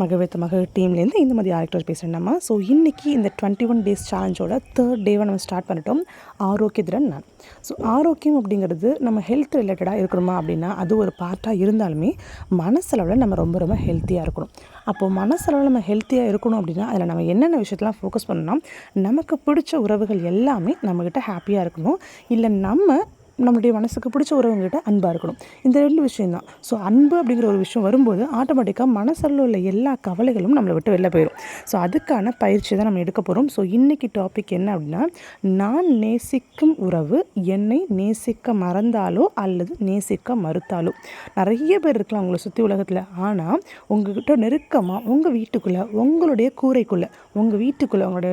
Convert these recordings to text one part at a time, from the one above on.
மகவித்த மகள் டீம்லேருந்து இந்த மாதிரி ஆக்டர் பேசுகிறேன் ஸோ இன்றைக்கி இந்த டுவெண்ட்டி ஒன் டேஸ் சேலஞ்சோட தேர்ட் டேவை நம்ம ஸ்டார்ட் பண்ணிட்டோம். ஆரோக்கியத்துடன் நான் ஸோ ஆரோக்கியம் அப்படிங்கிறது நம்ம ஹெல்த் ரிலேட்டடாக இருக்கணுமா அப்படின்னா அது ஒரு பார்ட்டாக இருந்தாலுமே மனசளவில் நம்ம ரொம்ப ரொம்ப ஹெல்த்தியாக இருக்கணும். அப்போது மனசளவில் நம்ம ஹெல்த்தியாக இருக்கணும் அப்படின்னா அதில் நம்ம என்னென்ன விஷயத்தெலாம் ஃபோக்கஸ் பண்ணணும்னா நமக்கு பிடிச்ச உறவுகள் எல்லாமே நம்மக்கிட்ட ஹாப்பியாக இருக்கணும். இல்லை நம்ம நம்மளுடைய மனசுக்கு பிடிச்ச உறவுங்ககிட்ட அன்பாக இருக்கணும். இந்த ரெண்டு விஷயம் தான் ஸோ அன்பு அப்படிங்கிற ஒரு விஷயம் வரும்போது ஆட்டோமேட்டிக்காக மனசில் உள்ள எல்லா கவலைகளும் நம்மளை விட்டு வெளில போயிடும் ஸோ அதுக்கான பயிற்சி தான் நம்ம எடுக்க போகிறோம் ஸோ இன்றைக்கி டாபிக் என்ன அப்படின்னா நான் நேசிக்கும் உறவு என்னை நேசிக்க மறந்தாலோ அல்லது நேசிக்க மறுத்தாலோ. நிறைய பேர் இருக்கலாம் உங்களை சுற்றி உலகத்தில். ஆனால் உங்ககிட்ட நெருக்கமாக உங்கள் வீட்டுக்குள்ளே உங்களுடைய கூரைக்குள்ளே உங்கள் வீட்டுக்குள்ளே உங்களுடைய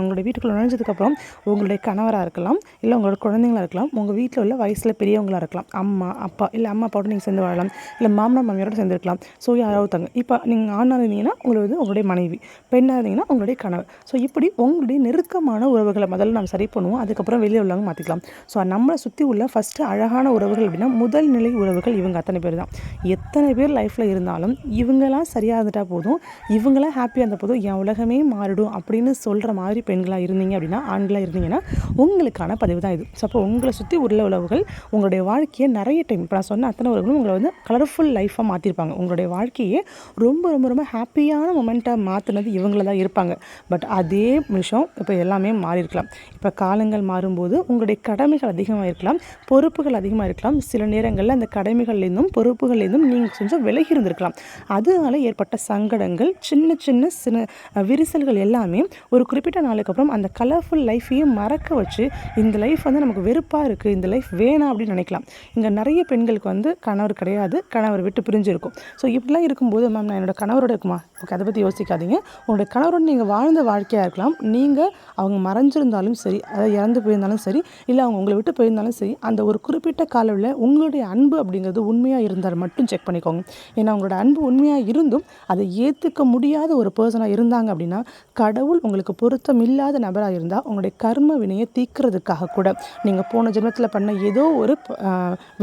உங்களுடைய வீட்டுக்குள்ளே நுழைஞ்சதுக்கப்புறம் உங்களுடைய கணவராக இருக்கலாம் இல்லை உங்களோட குழந்தைங்களா இருக்கலாம் உங்கள் வீட்டில் உள்ள வயசில் பெரியவங்களாக இருக்கலாம். அம்மா அப்பா இல்லை அம்மா அப்பாவோட நீங்கள் சேர்ந்து வாழலாம். இல்லை மாமனார் மாமியாரோட சேர்ந்து இருக்கலாம். ஸோ யாராவது தங்க இப்போ நீங்கள் ஆணாக இருந்தீங்கன்னா உங்களுக்கு உங்களுடைய மனைவி. பெண்ணாக இருந்தீங்கன்னா உங்களுடைய கணவர். ஸோ இப்படி உங்களுடைய நெருக்கமான உறவுகளை முதல்ல நம்ம சரி பண்ணுவோம். அதுக்கப்புறம் வெளியே உள்ளவங்க மாற்றிக்கலாம் ஸோ நம்மளை சுற்றி உள்ள ஃபஸ்ட்டு அழகான உறவுகள் அப்படின்னா முதல் நிலை உறவுகள் இவங்க அத்தனை பேர் தான். எத்தனை பேர் லைஃப்பில் இருந்தாலும் இவங்கெல்லாம் சரியாக இருந்துட்டால் போதும். இவங்களாம் ஹாப்பியாக இருந்த போதும். என் உலகமே மாறிடும் அப்படின்னு சொல்கிற மாதிரி பெண்களாக இருந்தீங்க அப்படின்னா ஆண்களாக இருந்தீங்கன்னா உங்களுக்கான பதிவு தான் இது. ஸோ அப்போ உங்களை சுற்றி உள்ள உறவுகள் உங்களுடைய வாழ்க்கையை நிறைய டைம் இப்போ நான் சொன்ன அத்தனை உறவுகளும் உங்களை வந்து கலர்ஃபுல் லைஃபாக மாற்றிருப்பாங்க உங்களுடைய வாழ்க்கையை ரொம்ப ரொம்ப ரொம்ப ஹாப்பியான மொமெண்ட்டாக மாற்றினது இவங்கள தான் இருப்பாங்க. பட் அதே நிமிஷம் இப்போ எல்லாமே மாறி இருக்கலாம். இப்போ காலங்கள் மாறும்போது உங்களுடைய கடமைகள் அதிகமாக இருக்கலாம் பொறுப்புகள் அதிகமாக இருக்கலாம். சில நேரங்களில் அந்த கடமைகள்லேருந்தும் பொறுப்புகள்லேருந்தும் நீங்கள் கொஞ்சம் விலகி இருந்திருக்கலாம். அதனால ஏற்பட்ட சங்கடங்கள் சின்ன சின்ன சின்ன விரிசல்கள் எல்லாமே ஒரு குறிப்பிட்ட நாளுக்கு அப்புறம் அந்த கலர்ஃபுல் லைஃப்பையே மறக்க வச்சு இந்த லைஃப் வந்து நமக்கு வெறுப்பாக இருக்குது இந்த லைஃப் வேணாம் அப்படின்னு நினைக்கலாம். இங்கே நிறைய பெண்களுக்கு வந்து கணவர் கிடையாது கணவர் விட்டு பிரிஞ்சிருக்கும் ஸோ இப்படிலாம் இருக்கும்போது மேம் நான் என்னோட கணவரோட இருக்குமா? ஓகே அதை பற்றி யோசிக்காதீங்க. உங்களுடைய கணவரோட நீங்கள் வாழ்ந்த வாழ்க்கையாக இருக்கலாம். நீங்கள் அவங்க மறைஞ்சிருந்தாலும் சரி அதாவது இறந்து போயிருந்தாலும் சரி இல்லை அவங்க உங்களை விட்டு போயிருந்தாலும் சரி அந்த ஒரு குறிப்பிட்ட காலவில் உங்களுடைய அன்பு அப்படிங்கிறது உண்மையாக இருந்தால் மட்டும் செக் பண்ணிக்கோங்க. ஏன்னா உங்களோட அன்பு உண்மையாக இருந்தும் அதை ஏற்றுக்க முடியாத ஒரு பர்சனாக இருந்தாங்க அப்படின்னா கடவுள் உங்களுக்கு பொருத்தம் இல்லாத நபராக இருந்தால் உங்களுடைய கர்ம வினையை தீக்கிறதுக்காக கூட நீங்கள் போன ஜென்மத்தில் பண்ண ஏதோ ஒரு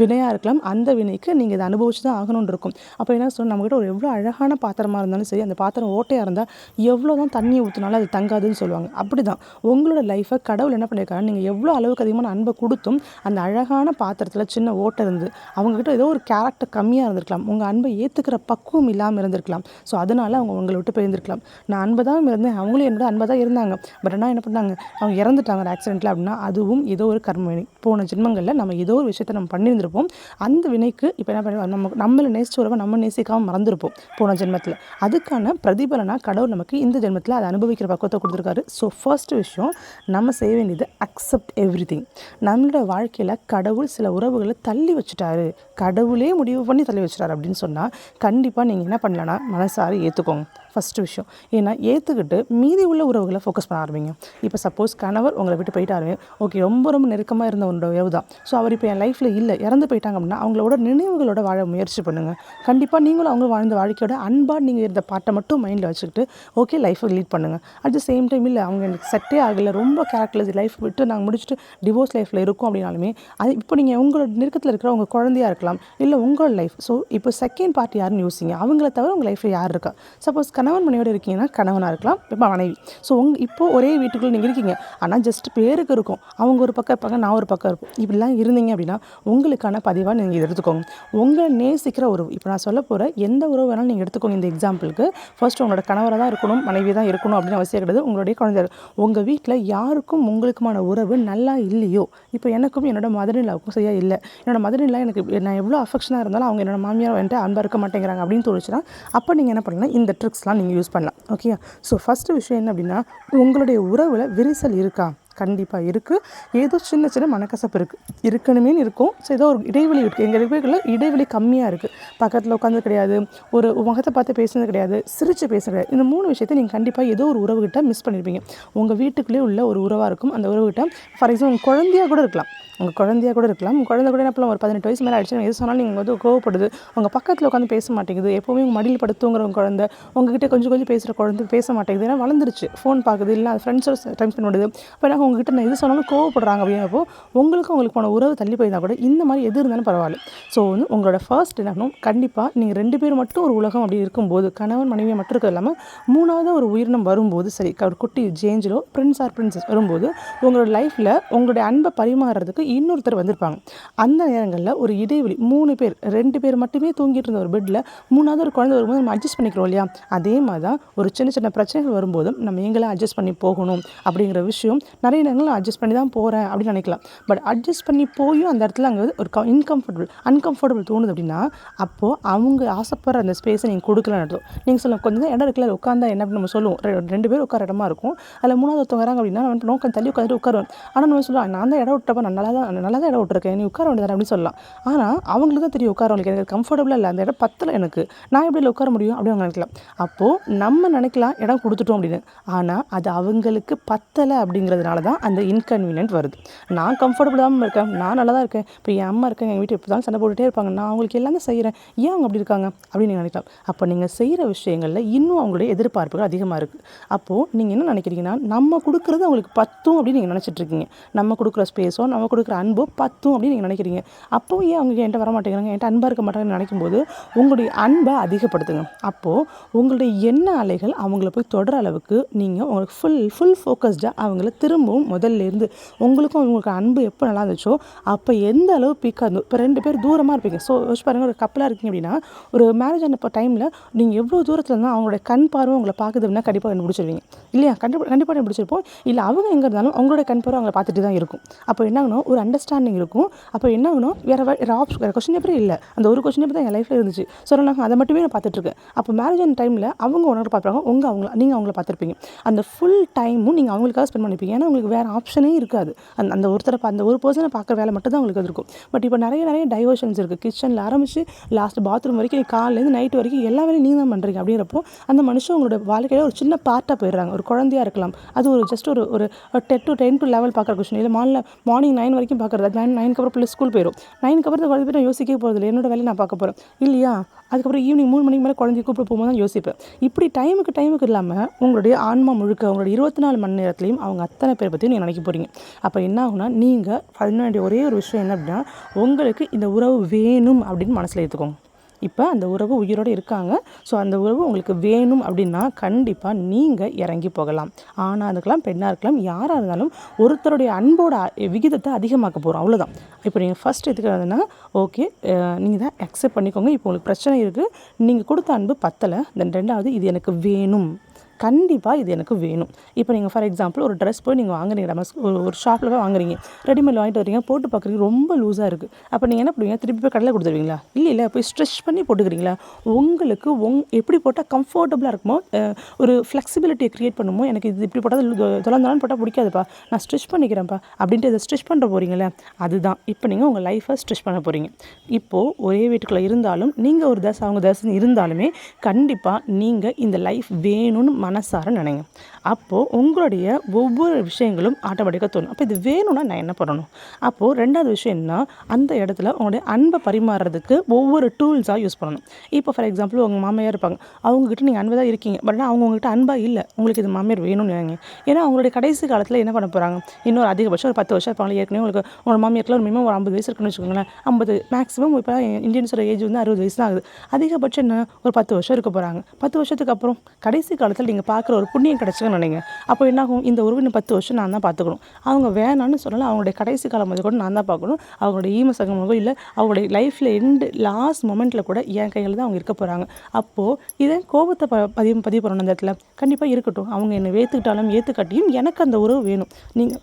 வினையாக இருக்கலாம் அந்த வினைக்கு நீங்கள் இதை அனுபவிச்சு தான் ஆகணும்னு இருக்கும் அப்போ என்ன சொல்லணும் நம்மகிட்ட ஒரு எவ்வளோ அழகான பாத்திரமாக இருந்தாலும் சரி அந்த பாத்திரம் ஓட்டையாக இருந்தால் எவ்வளோ தான் தண்ணியை ஊற்றினாலும் அது தங்காதுன்னு சொல்லுவாங்க. அப்படி தான் உங்களோட லைஃப்பை கடவுள் என்ன பண்ணியிருக்காரு நீங்கள் எவ்வளோ அளவுக்கு அதிகமான அன்பை கொடுத்தும் அந்த அழகான பாத்திரத்தில் சின்ன ஓட்டை இருந்து அவங்கக்கிட்ட ஏதோ ஒரு கேரக்டர் கம்மியாக இருந்திருக்கலாம். உங்கள் அன்பை ஏற்றுக்கிற பக்குவம் இல்லாமல் இருந்திருக்கலாம். ஸோ அதனால் அவங்க உங்களை விட்டு போயிருந்திருக்கலாம். நான் அன்பை தான் இருந்தேன் அவங்களும் என்னோட அன்பை தான் இருந்தாங்க. பட் ஆனால் என்ன பண்ணாங்க? அவங்க இறந்துட்டாங்க ஒரு ஆக்சிடென்ட்டில் அப்படின்னா அதுவும் ஏதோ ஒரு கர்ம போன ஜென்மங்கள் ஜென்மங்களில் நம்ம ஏதோ ஒரு விஷயத்தை நம்ம பண்ணியிருந்திருப்போம். அந்த வினைக்கு இப்போ என்ன பண்ணுவோம் நம்ம நம்மளை நேசிச்ச உறவை நம்ம நேசிக்காமல் மறந்துருப்போம் போன ஜென்மத்தில். அதுக்கான பிரதிபலனாக கடவுள் நமக்கு இந்த ஜென்மத்தில் அதை அனுபவிக்கிற பக்குவத்தை கொடுத்துருக்காரு. ஸோ ஃபர்ஸ்ட் விஷயம் நம்ம செய்ய வேண்டியது அக்செப்ட் எவ்ரி திங் நம்மளோட வாழ்க்கையில் கடவுள் சில உறவுகளை தள்ளி வச்சுட்டாரு. கடவுளே முடிவு பண்ணி தள்ளி வச்சுட்டாரு அப்படின்னு சொன்னால் கண்டிப்பாக நீங்கள் என்ன பண்ணலன்னா மனசார ஏற்றுக்கோங்க ஃபஸ்ட்டு விஷயம். ஏன்னா ஏற்றுக்கிட்டு மீதி உள்ள உறவுகளை ஃபோக்கஸ் பண்ண ஆரம்பிங்க. இப்போ சப்போஸ் கணவர் உங்களை விட்டு போயிட்டாரு ஓகே ரொம்ப ரொம்ப நெருக்கமாக இருந்த உன்னோட உறவு தான். ஸோ அவர் இப்போ என் லைஃப்பில் இல்லை இறந்து போயிட்டாங்க அப்படின்னா அவங்களோட நினைவுகளோட வாழ முயற்சி பண்ணுங்கள் கண்டிப்பாக நீங்களும் அவங்க வாழ்ந்த வாழ்க்கையோட அன்பாக நீங்கள் இருந்த பாட்டை மட்டும் மைண்டில் வச்சுக்கிட்டு ஓகே லைஃப்பை லீட் பண்ணுங்கள் அட் த சேம் டைம் இல்லை அவங்க எனக்கு செட்டே ஆகலை ரொம்ப கேரக்டர்லெஸ் லைஃப் விட்டு நாங்கள் முடிச்சுட்டு டிவோர்ஸ் லைஃப்பில் இருக்கோம் அப்படின்னாலுமே அது இப்போ நீங்கள் உங்களோட நெருக்கத்தில் இருக்கிற உங்கள் குழந்தையா இருக்கலாம் இல்லை உங்களோட லைஃப் ஸோ இப்போ செகண்ட் பார்ட்டி யாருன்னு யோசிங்க. அவங்கள தவிர உங்கள் லைஃப்பில் யார் இருக்கா? சப்போஸ் கணவன் மனைவியோட இருக்கீங்கன்னா கணவனாக இருக்கலாம் இப்போ மனைவி. ஸோ உங் இப்போ ஒரே வீட்டுக்குள்ளே நீங்கள் இருக்கீங்க. ஆனால் ஜஸ்ட் பேருக்கு இருக்கும். அவங்க ஒரு பக்கம் இருப்பாங்க நான் ஒரு பக்கம் இருக்கும். இப்படிலாம் இருந்தீங்க அப்படின்னா உங்களுக்கான பதிவாக நீங்கள் இதை எடுத்துக்கோங்க. உங்களை நேசிக்கிற உறவு இப்போ நான் சொல்ல போகிற எந்த உறவு வேணாலும் நீங்கள் எடுத்துக்கோங்க இந்த எக்ஸாம்பிளுக்கு ஃபர்ஸ்ட் உங்களோட கணவராக தான் இருக்கணும் மனைவி தான் இருக்கணும் அப்படின்னு அவசியம் கிடையாது. உங்களுடைய குழந்தை. உங்கள் வீட்டில் யாருக்கும் உங்களுக்குமான உறவு நல்லா இல்லையோ? இப்போ எனக்கும் என்னோட மதனிலாவுக்கும் சரியா இல்லை. என்னோட மதனிலா எனக்கு நான் எவ்வளோ அஃபெக்ஷனாக இருந்தாலும் அவங்க என்னோட மாமியார் வந்துட்டு அன்பாக இருக்க மாட்டேங்கிறாங்க அப்படின்னு தோணுச்சுன்னா அப்போ நீங்கள் என்ன பண்ணலாம் இந்த ட்ரிக்ஸ்லாம் நீங்கள் யூஸ் பண்ணலாம் ஓகே ஸோ ஃபஸ்ட்டு விஷயம் என்ன அப்படின்னா உங்களுடைய உறவில் விரிசல் இருக்கா? கண்டிப்பாக இருக்குது ஏதோ சின்ன சின்ன மனக்கசப்பு இருக்குது இருக்கணுமே இருக்கும். ஸோ ஏதோ ஒரு இடைவெளி இருக்குது எங்கள் வீடுகளில் இடைவெளி கம்மியாக இருக்குது பக்கத்தில் உட்காந்து கிடையாது. ஒரு முகத்தை பார்த்து பேசுனது கிடையாது. சிரித்து பேசுறது கிடையாது. இந்த மூணு விஷயத்தை நீங்கள் கண்டிப்பாக ஏதோ ஒரு உறவுகிட்ட மிஸ் பண்ணியிருப்பீங்க உங்கள் வீட்டுக்குள்ளே உள்ள ஒரு உறவாக இருக்கும். அந்த உறவுகிட்ட ஃபார் எக்ஸாம்பிள் குழந்தையாக கூட இருக்கலாம். உங்கள் குழந்தையா கூட இருக்கலாம். உங்கள் குழந்தை கூட என்ன பண்ணலாம் ஒரு பதினெட்டு வயசு மேலே ஆயிடுச்சு. எது சொன்னாலும் நீங்கள் வந்து கோவப்படுது. உங்கள் பக்கத்தில் உட்காந்து பேச மாட்டேங்குது. எப்போவுமே உங்கள் மடியில் படுத்துங்கிற உங்கள் குழந்தை உங்ககிட்ட கொஞ்சம் கொஞ்சம் பேசுகிற குழந்தை பேச மாட்டேங்குது. ஏன்னா வளர்ந்துருச்சு. ஃபோன் பார்க்குது. இல்லை அது ஃப்ரெண்ட்ஸோட டைம் ஸ்பெண்ட் பண்ணுது. அப்போ என்ன உங்ககிட்ட நான் எது சொன்னாலும் கோவப்படுறாங்க அப்படிங்கிறப்போ உங்களுக்கு உங்களுக்கு போன உறவு தள்ளி போயிருந்தால் கூட இந்த மாதிரி எது இருந்தாலும் பரவாயில்ல. ஸோ வந்து உங்களோட ஃபர்ஸ்ட் என்ன பண்ணணும்? கண்டிப்பாக நீங்கள் ரெண்டு பேர் மட்டும் ஒரு உலகம் அப்படி இருக்கும்போது கணவன் மனைவியை மட்டும் இருக்கிறது இல்லாமல் மூணாவது ஒரு உயிரினம் வரும்போது சரி ஒரு குட்டி ஜேஞ்சிலோ பிரின்ஸ் ஆர் பிரின்சஸ் வரும்போது உங்களோட லைஃப்பில் உங்களுடைய அன்பை பரிமாறுறதுக்கு இன்னொருத்தர் வந்திருப்பாங்க. அந்த நேரங்களில் ஒரு இடைவெளி மூணு பேர் ரெண்டு பேர் மட்டுமே தூங்கிட்டு இருந்த ஒரு பெட்டில் மூணாவது ஒரு குழந்தை வரும்போது நம்ம அட்ஜஸ்ட் பண்ணிக்கிறோம் இல்லையா? அதே மாதிரி தான் ஒரு சின்ன சின்ன பிரச்சனைகள் வரும்போதும் நம்ம எங்களை அட்ஜஸ்ட் பண்ணி போகணும் அப்படிங்கிற விஷயம் நிறைய நேரங்கள் அட்ஜஸ்ட் பண்ணி தான் போகிறேன் அப்படின்னு நினைக்கலாம். பட் அட்ஜஸ்ட் பண்ணி போயும் அந்த இடத்துல அங்கே ஒரு க இன்கம்ஃபர்டபுள் அன்கம்ஃபர்டபுள் தோணுது அப்படின்னா அப்போது அவங்க ஆசைப்படுற அந்த ஸ்பேஸை நீங்கள் கொடுக்கலன்னு அர்த்தம். நீங்கள் சொல்ல கொஞ்சம் தான் இடம் இருக்குல்ல உட்காந்தா என்ன அப்படின்னு நம்ம சொல்லுவோம். ரெண்டு பேரும் உட்கார இடமா இருக்கும். அதில் மூணாவது ஒருத்தவங்க வராங்க அப்படின்னா நம்ம நோக்கம் தள்ளி உட்காந்துட்டு உட்காருவேன் ஆனால் நம்ம சொல்லலாம் நான் தான் இடம் விட்டப்ப நான் நல்லா தான் நல்லா தான் இடம் விட்டுருக்கேன். நீ உட்கார வேண்டியது அப்படின்னு சொல்லலாம். ஆனால் அவங்களுக்கு தான் தெரியும் உட்காரவங்களுக்கு எனக்கு கம்ஃபர்டபுளாக இல்லை அந்த இடம் பத்தல எனக்கு. நான் எப்படி உட்கார முடியும் அப்படின்னு அவங்க நினைக்கலாம். அப்போது நம்ம நினைக்கலாம் இடம் கொடுத்துட்டோம் அப்படின்னு. ஆனால் அது அவங்களுக்கு பத்தலை அப்படிங்கிறதுனால தான் அந்த இன்கன்வீனியன்ட் வருது. நான் கம்ஃபர்டபுள் தான் இருக்கேன். நான் நல்லா தான் இருக்கேன். இப்போ என் அம்மா இருக்கேன் எங்கள் வீட்டு இப்போ தான் சண்டை போட்டுகிட்டே இருப்பாங்க. நான் அவங்களுக்கு எல்லாமே செய்கிறேன் ஏன் அவங்க அப்படி இருக்காங்க? அப்படின்னு நீங்கள் நினைக்கலாம். அப்போ நீங்கள் செய்கிற விஷயங்களில் இன்னும் அவங்களுடைய எதிர்பார்ப்புகள் அதிகமாக இருக்குது அப்போது நீங்கள் என்ன நினைக்கிறீங்கன்னா நம்ம கொடுக்குறது அவங்களுக்கு பத்தும் அப்படின்னு நீங்கள் நினச்சிட்டு இருக்கீங்க. நம்ம கொடுக்குற ஸ்பேஸோ நம்ம கொடுக்குற அன்போ பத்தும் அப்படின்னு நீங்கள் நினைக்கிறீங்க. அப்போவும் ஏன் அவங்க என்கிட்ட வர மாட்டேங்கிறாங்க? என்கிட்ட அன்பாக இருக்க மாட்டாங்கன்னு நினைக்கும் போது உங்களுடைய அன்பை அதிகப்படுத்துங்க. அப்போது உங்களுடைய எண்ண அலைகள் அவங்கள போய் தொடர அளவுக்கு நீங்கள் உங்களுக்கு ஃபுல் ஃபுல் ஃபோக்கஸ்டாக அவங்கள திரும்ப திரும்பவும் முதல்ல இருந்து உங்களுக்கும் உங்களுக்கு அன்பு எப்போ நல்லா இருந்துச்சோ அப்போ எந்த அளவு பீக்காக இருந்தோம் இப்போ ரெண்டு பேர் தூரமாக இருப்பீங்க. ஸோ யோசிச்சு பாருங்க ஒரு கப்பலாக இருக்கீங்க அப்படின்னா ஒரு மேரேஜ் ஆன டைமில் நீங்கள் எவ்வளோ தூரத்தில் இருந்தால் அவங்களோட கண் பார்வை உங்களை பார்க்குது அப்படின்னா கண்டிப்பாக கண்டுபிடிச்சிருவீங்க இல்லையா? கண்டிப்பாக கண்டிப்பாக கண்டுபிடிச்சிருப்போம் இல்லை அவங்க எங்கே இருந்தாலும் அவங்களோட கண் பார்வை அவங்கள பார்த்துட்டு தான் இருக்கும். அப்போ என்ன ஆகணும்? ஒரு அண்டர்ஸ்டாண்டிங் இருக்கும். அப்போ என்னாகணும் வேறு வேறு ஆப்ஷன் வேறு கொஸ்டின் பேப்பரே இல்லை. அந்த ஒரு கொஸ்டின் பேப்பர் தான் என் லைஃப்பில் இருந்துச்சு. ஸோ நான் அதை மட்டுமே நான் பார்த்துட்ருக்கேன் அப்போ மேரேஜ் ஆன டைமில் அவங்க உன்னோட பார்ப்பாங்க. உங்கள் அவங்கள நீங்கள் அவங்கள பார்த்துருப்பீங்க. அந்த ஃபுல் டைமும் நீங்கள் அவங்களுக்காக ஸ்பெண்ட் பண்ணிப்பீங்க. ஏன்னா உங்களுக்கு வேறு ஆப்ஷனே இருக்காது. அந்த அந்த ஒருத்தரை அந்த ஒரு பர்சனை பார்க்குற வேலை மட்டும் தான் உங்களுக்கு அது இருக்கும் பட் இப்போ நிறைய நிறைய டைவர்ஷன்ஸ் இருக்குது கிச்சனில் ஆரம்பிச்சு லாஸ்ட் பாத்ரூம் வரைக்கும் காலையிலேருந்து நைட் வரைக்கும் எல்லா வேலையும் நீங்கள் தான் பண்ணுறீங்க அப்படிங்கிறப்போ அந்த மனுஷன் உங்களோட வாழ்க்கையில் ஒரு சின்ன பார்ட்டாக போயிடுறாங்க. ஒரு குழந்தையா இருக்கலாம். அது ஒரு ஜஸ்ட் ஒரு ஒரு ten to ten to level பார்க்குற கொஸ்டின் இல்லை மார்னில் மார்னிங் நைன் வரைக்கும் பார்க்குறது. நைன் நைனுக்கு அப்புறம் பிள்ளை ஸ்கூல் போயிடும். நைனுக்கு அப்புறம் குழந்தை போய் நான் யோசிக்கவே போகிறது இல்லை என்னோட வேலையை நான் பார்க்க போகிறேன் இல்லையா? அதுக்கப்புறம் ஈவினிங் மூணு மணிக்கு மேலே குழந்தைய கூப்பிட்டு போகும்போது தான் யோசிப்பேன். இப்படி டைமுக்கு டைமுக்கு இல்லாமல் உங்களுடைய ஆன்மா முழுக்க உங்களுடைய இருபத்தி நாலு மணி நேரத்துலையும் அவங்க அத்தனை பேர் பற்றியும் நீங்கள் நினைக்க போகிறீங்க அப்போ என்ன ஆகுனா நீங்கள் பண்ண வேண்டிய ஒரே ஒரு விஷயம் என்ன அப்படின்னா உங்களுக்கு இந்த உறவு வேணும் அப்படின்னு மனசில் ஏற்றுக்கோங்க இப்போ அந்த உறவு உயிரோடு இருக்காங்க. ஸோ அந்த உறவு உங்களுக்கு வேணும் அப்படின்னா கண்டிப்பாக நீங்கள் இறங்கி போகலாம். ஆணாக இருக்கலாம் பெண்ணாக இருக்கலாம் யாராக இருந்தாலும் ஒருத்தருடைய அன்போட விகிதத்தை அதிகமாக்க போகிறோம் அவ்வளோதான் இப்போ நீங்கள் ஃபஸ்ட் வந்ததுன்னா ஓகே நீங்கள் தான் அக்செப்ட் பண்ணிக்கோங்க. இப்போ உங்களுக்கு பிரச்சனை இருக்குது நீங்கள் கொடுத்த அன்பு பத்தலை. தென் ரெண்டாவது இது எனக்கு வேணும். கண்டிப்பாக இது எனக்கு வேணும். இப்போ நீங்கள் ஃபார் எக்ஸாம்பிள் ஒரு ட்ரெஸ் போய் நீங்கள் வாங்குறீங்க. நம்ம ஒரு ஒரு ஷாப்பில் போய் வாங்குறீங்க. ரெடிமேட் வாங்கிட்டு வரீங்க போட்டு பார்க்குறீங்க ரொம்ப லூஸாக இருக்குது அப்போ நீங்கள் என்ன பண்ணுவீங்க? திருப்பி போய் கடையில் கொடுத்துருவீங்களா? இல்லை இல்லை. போய் ஸ்ட்ரெச் பண்ணி போட்டுக்கிறீங்களா? உங்களுக்கு உங் எப்படி போட்டால் கம்ஃபர்டபுளாக இருக்குமோ ஒரு ஃப்ளெக்சிபிலிட்டியை க்ரியேட் பண்ணுமோ எனக்கு இது இப்படி போட்டால் தொலைந்தாலும் போட்டால் பிடிக்காதுப்பா. நான் ஸ்ட்ரெச் பண்ணிக்கிறேன்ப்பா. அப்படின்ட்டு இதை ஸ்ட்ரெச் பண்ணுற போகிறீங்களே அதுதான். இப்போ நீங்கள் உங்கள் லைஃப்பை ஸ்ட்ரெச் பண்ண போகிறீங்க இப்போது ஒரே வீட்டுக்குள்ளே இருந்தாலும் நீங்கள் ஒரு தசை அவங்க தசை இருந்தாலுமே கண்டிப்பாக நீங்கள் இந்த லைஃப் வேணும்னு மனசார நினைங்க. அப்போது உங்களுடைய ஒவ்வொரு விஷயங்களும் ஆட்டோமேட்டிக்காக தோணும். அப்போ இது வேணும்னா நான் என்ன பண்ணணும்? அப்போது ரெண்டாவது விஷயம் என்ன அந்த இடத்துல உங்களுடைய அன்பை பரிமாறுறதுக்கு ஒவ்வொரு டூல்ஸாக யூஸ் பண்ணணும். இப்போ ஃபார் எக்ஸாம்பிள் உங்கள் மாமியார் இருப்பாங்க. அவங்ககிட்ட நீங்கள் அன்பு தான் இருக்கீங்க. பட் ஆனால் அவங்க உங்ககிட்ட அன்பாக இல்லை. உங்களுக்கு இது மாமியார் வேணும்னு நினைங்க. ஏன்னா அவங்களுடைய கடைசி காலத்தில் என்ன பண்ண போகிறாங்க இன்னொரு அதிகபட்சம் ஒரு பத்து வருஷம் இருப்பாங்க. ஏற்கனவே உங்களுக்கு உங்களோட மாமியாருக்குலாம் ஒரு மினிமம் ஒரு ஐம்பது வயசு இருக்குன்னு வச்சுக்கோங்களேன். ஐம்பது மேக்ஸிமம் இப்போ இந்தியன்ஸோட ஏஜ் வந்து அறுபது வயசு தான் ஆகுது. அதிகபட்சம் என்ன? ஒரு பத்து வருஷம் இருக்க போகிறாங்க பத்து வருஷத்துக்கு அப்புறம் கடைசி காலத்தில் நீங்கள் பார்க்குற ஒரு புண்ணியம் கிடச்சின்னு நினைங்க. அப்போ என்னாகும்? இந்த உறவினை பத்து வருஷம் நான் தான் பார்த்துக்கணும். அவங்க வேணான்னு சொன்னாலும் அவங்களுடைய கடைசி காலம் முதல் கூட நான் தான் பார்க்கணும். அவங்களுடைய ஈம சங்கமோ இல்லை அவங்களுடைய லைஃப்பில் எண்டு லாஸ்ட் மொமெண்ட்டில் கூட என் கையில் தான் அவங்க இருக்க போகிறாங்க அப்போது இதை கோபத்தை ப பதிவு பதிவு பண்ணணும் அந்த இடத்துல. கண்டிப்பாக இருக்கட்டும். அவங்க என்னை ஏற்றுக்கிட்டாலும் ஏற்றுக்காட்டியும் எனக்கு அந்த உறவு வேணும். நீங்கள்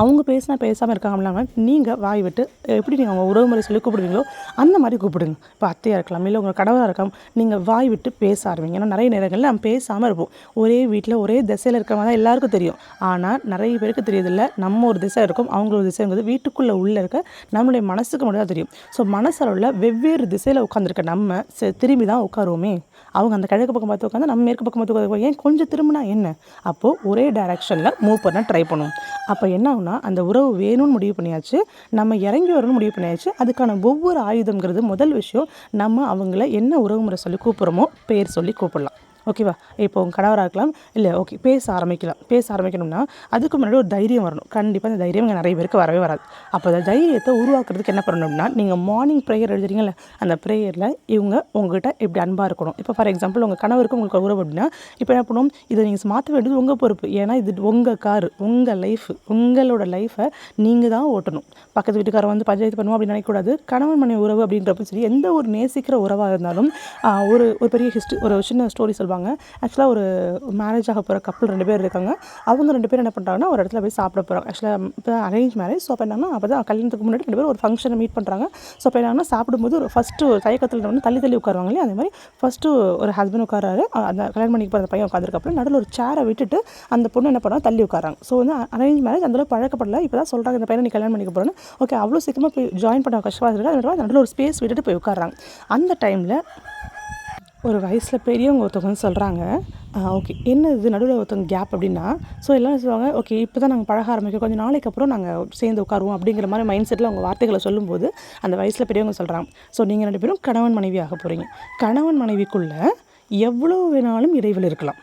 அவங்க பேசினா பேசாமல் இருக்காங்களாம நீங்கள் வாய் விட்டு எப்படி நீங்கள் அவங்க உறவு முறை சொல்லி கூப்பிடுவீங்களோ அந்த மாதிரி கூப்பிடுங்க. இப்போ அத்தையாக இருக்கலாம் இல்லை உங்கள் கடவுளாக இருக்கலாம் நீங்கள் வாய் விட்டு பேச ஆரம்பிங்க. ஏன்னா நிறைய நேரங்களில் நம்ம பேசாமல் இருப்போம். ஒரே வீட்டில் ஒரே திசையில் இருக்கிறவங்க தான் எல்லாருக்கும் தெரியும். ஆனால் நிறைய பேருக்கு தெரியுதில்ல நம்ம ஒரு திசை இருக்கும் அவங்களோட ஒரு திசைங்கிறது வீட்டுக்குள்ளே உள்ளே இருக்க நம்மளுடைய மனசுக்கு மட்டும் தான் தெரியும். ஸோ மனசளவில் வெவ்வேறு திசையில் உட்காந்துருக்க நம்ம திரும்பி தான் உட்காருவோமே. அவங்க அந்த கிழக்கு பக்கம் பார்த்து உட்காந்து நம்ம மேற்கு பக்கம் பார்த்து உட்காந்து ஏன் கொஞ்சம் திரும்பினா என்ன? அப்போது ஒரே டைரக்ஷனில் மூவ் பண்ண ட்ரை பண்ணுவோம். அப்போ என்ன ஆகுனா அந்த உறவு வேணும்னு முடிவு பண்ணியாச்சு. நம்ம இறங்கி வரணும்னு முடிவு பண்ணியாச்சு. அதுக்கான ஒவ்வொரு ஆயுதங்கிறது முதல் விஷயம். நம்ம அவங்கள என்ன உறவு முறை சொல்லி கூப்பிட்றோமோ பேர் சொல்லி கூப்பிடலாம். ஓகேவா இப்போ உங்கள் கணவராக இருக்கலாம் இல்லை ஓகே பேச ஆரம்பிக்கலாம். பேச ஆரம்பிக்கணும்னா அதுக்கு முன்னாடி ஒரு தைரியம் வரணும். கண்டிப்பாக அந்த தைரியம் இங்கே நிறைய பேருக்கு வரவே வராது. அப்போ அந்த தைரியத்தை உருவாக்குறதுக்கு என்ன பண்ணணும்னா நீங்கள் மார்னிங் ப்ரேயர் எழுதுறீங்களே அந்த ப்ரேயரில் இவங்க உங்ககிட்ட இப்படி அன்பாக இருக்கணும். இப்போ ஃபார் எக்ஸாம்பிள் உங்கள் கணவருக்கு உங்களுக்கு உறவு அப்படின்னா இப்போ என்ன பண்ணுவோம் இதை நீங்கள் மாற்ற வேண்டியது உங்கள் பொறுப்பு. ஏன்னா இது உங்கள் கார் உங்கள் லைஃப் உங்களோட லைஃப்பை நீங்கள் தான் ஓட்டணும். பக்கத்து வீட்டுக்காரர் வந்து பஞ்சாயத்து பண்ணுவோம் அப்படின்னு நினைக்கக்கூடாது. கணவன் மனைவி உறவு அப்படின்றப்ப சரி எந்த ஒரு நேசிக்கிற உறவாக இருந்தாலும் ஒரு ஒரு பெரிய ஹிஸ்ட்ரி ஒரு சின்ன ஸ்டோரி சொல்லுவாங்க. ஆக்சுவலாக ஒரு மேரேஜ் ஆக போகிற கப்பல் ரெண்டு பேர் இருக்காங்க. அவங்க ரெண்டு பேரும் என்ன பண்ணுறாங்கன்னா ஒரு இடத்துல போய் சாப்பிட போகிறாங்க ஆக்சுவலாக இப்போ அரேஞ்ச் மேரேஜ் ஸோ அப்போ என்னன்னா அப்போ தான் கல்யாணத்துக்கு முன்னாடி ரெண்டு பேரும் ஒரு ஃபங்க்ஷனை மீட் பண்ணுறாங்க ஸோ அப்போ என்னன்னா சாப்பிடும்போது ஒரு ஃபஸ்ட்டு ஒரு தயக்கத்தில் வந்து தள்ளி தள்ளி உட்காருவாங்க இல்லையா? அதே மாதிரி ஃபஸ்ட்டு ஒரு ஹஸ்பண்ட் உட்காராரு அந்த கல்யாணம் பண்ணிக்கு போகிற பையன் உட்காந்துருக்கப்புறம் நடுவில் ஒரு சேரை விட்டுட்டு அந்த பொண்ணு என்ன பண்ணுவாங்க தள்ளி உட்காராங்க ஸோ வந்து அரேஞ்ச் மேரேஜ் அந்தளவு பழக்கப்படல. இப்போ தான் சொல்கிறாங்க இந்த பையனை நீ கல்யாணம் பண்ணிக்க போகிறேன்னு ஓகே அவ்வளோ சீக்கிரமாக போய் ஜாயின் பண்ண கஷ்டமாக இருக்குது அதனால நடுவில் ஒரு ஸ்பேஸ் விட்டுட்டு போய் உட்காராங்க அந்த டைமில் ஒரு வயசில் பெரியவங்க ஒருத்தவங்க வந்து சொல்கிறாங்க ஓகே என்ன இது நடுவில் ஒருத்தவங்க கேப் அப்படின்னா? ஸோ எல்லோரும் சொல்லுவாங்க ஓகே இப்போ தான் நாங்கள் பழக ஆரம்பிக்கும் கொஞ்சம் நாளைக்கு அப்புறம் நாங்கள் சேர்ந்து உட்காருவோம். அப்படிங்கிற மாதிரி மைண்ட் செட்டில் அவங்க வார்த்தைகளை சொல்லும்போது அந்த வயசில் பெரியவங்க சொல்கிறாங்க ஸோ நீங்கள் ரெண்டு பேரும் கணவன் மனைவி ஆக போகிறீங்க கணவன் மனைவிக்குள்ளே எவ்வளோ வேணாலும் இடைவெளி இருக்கலாம்.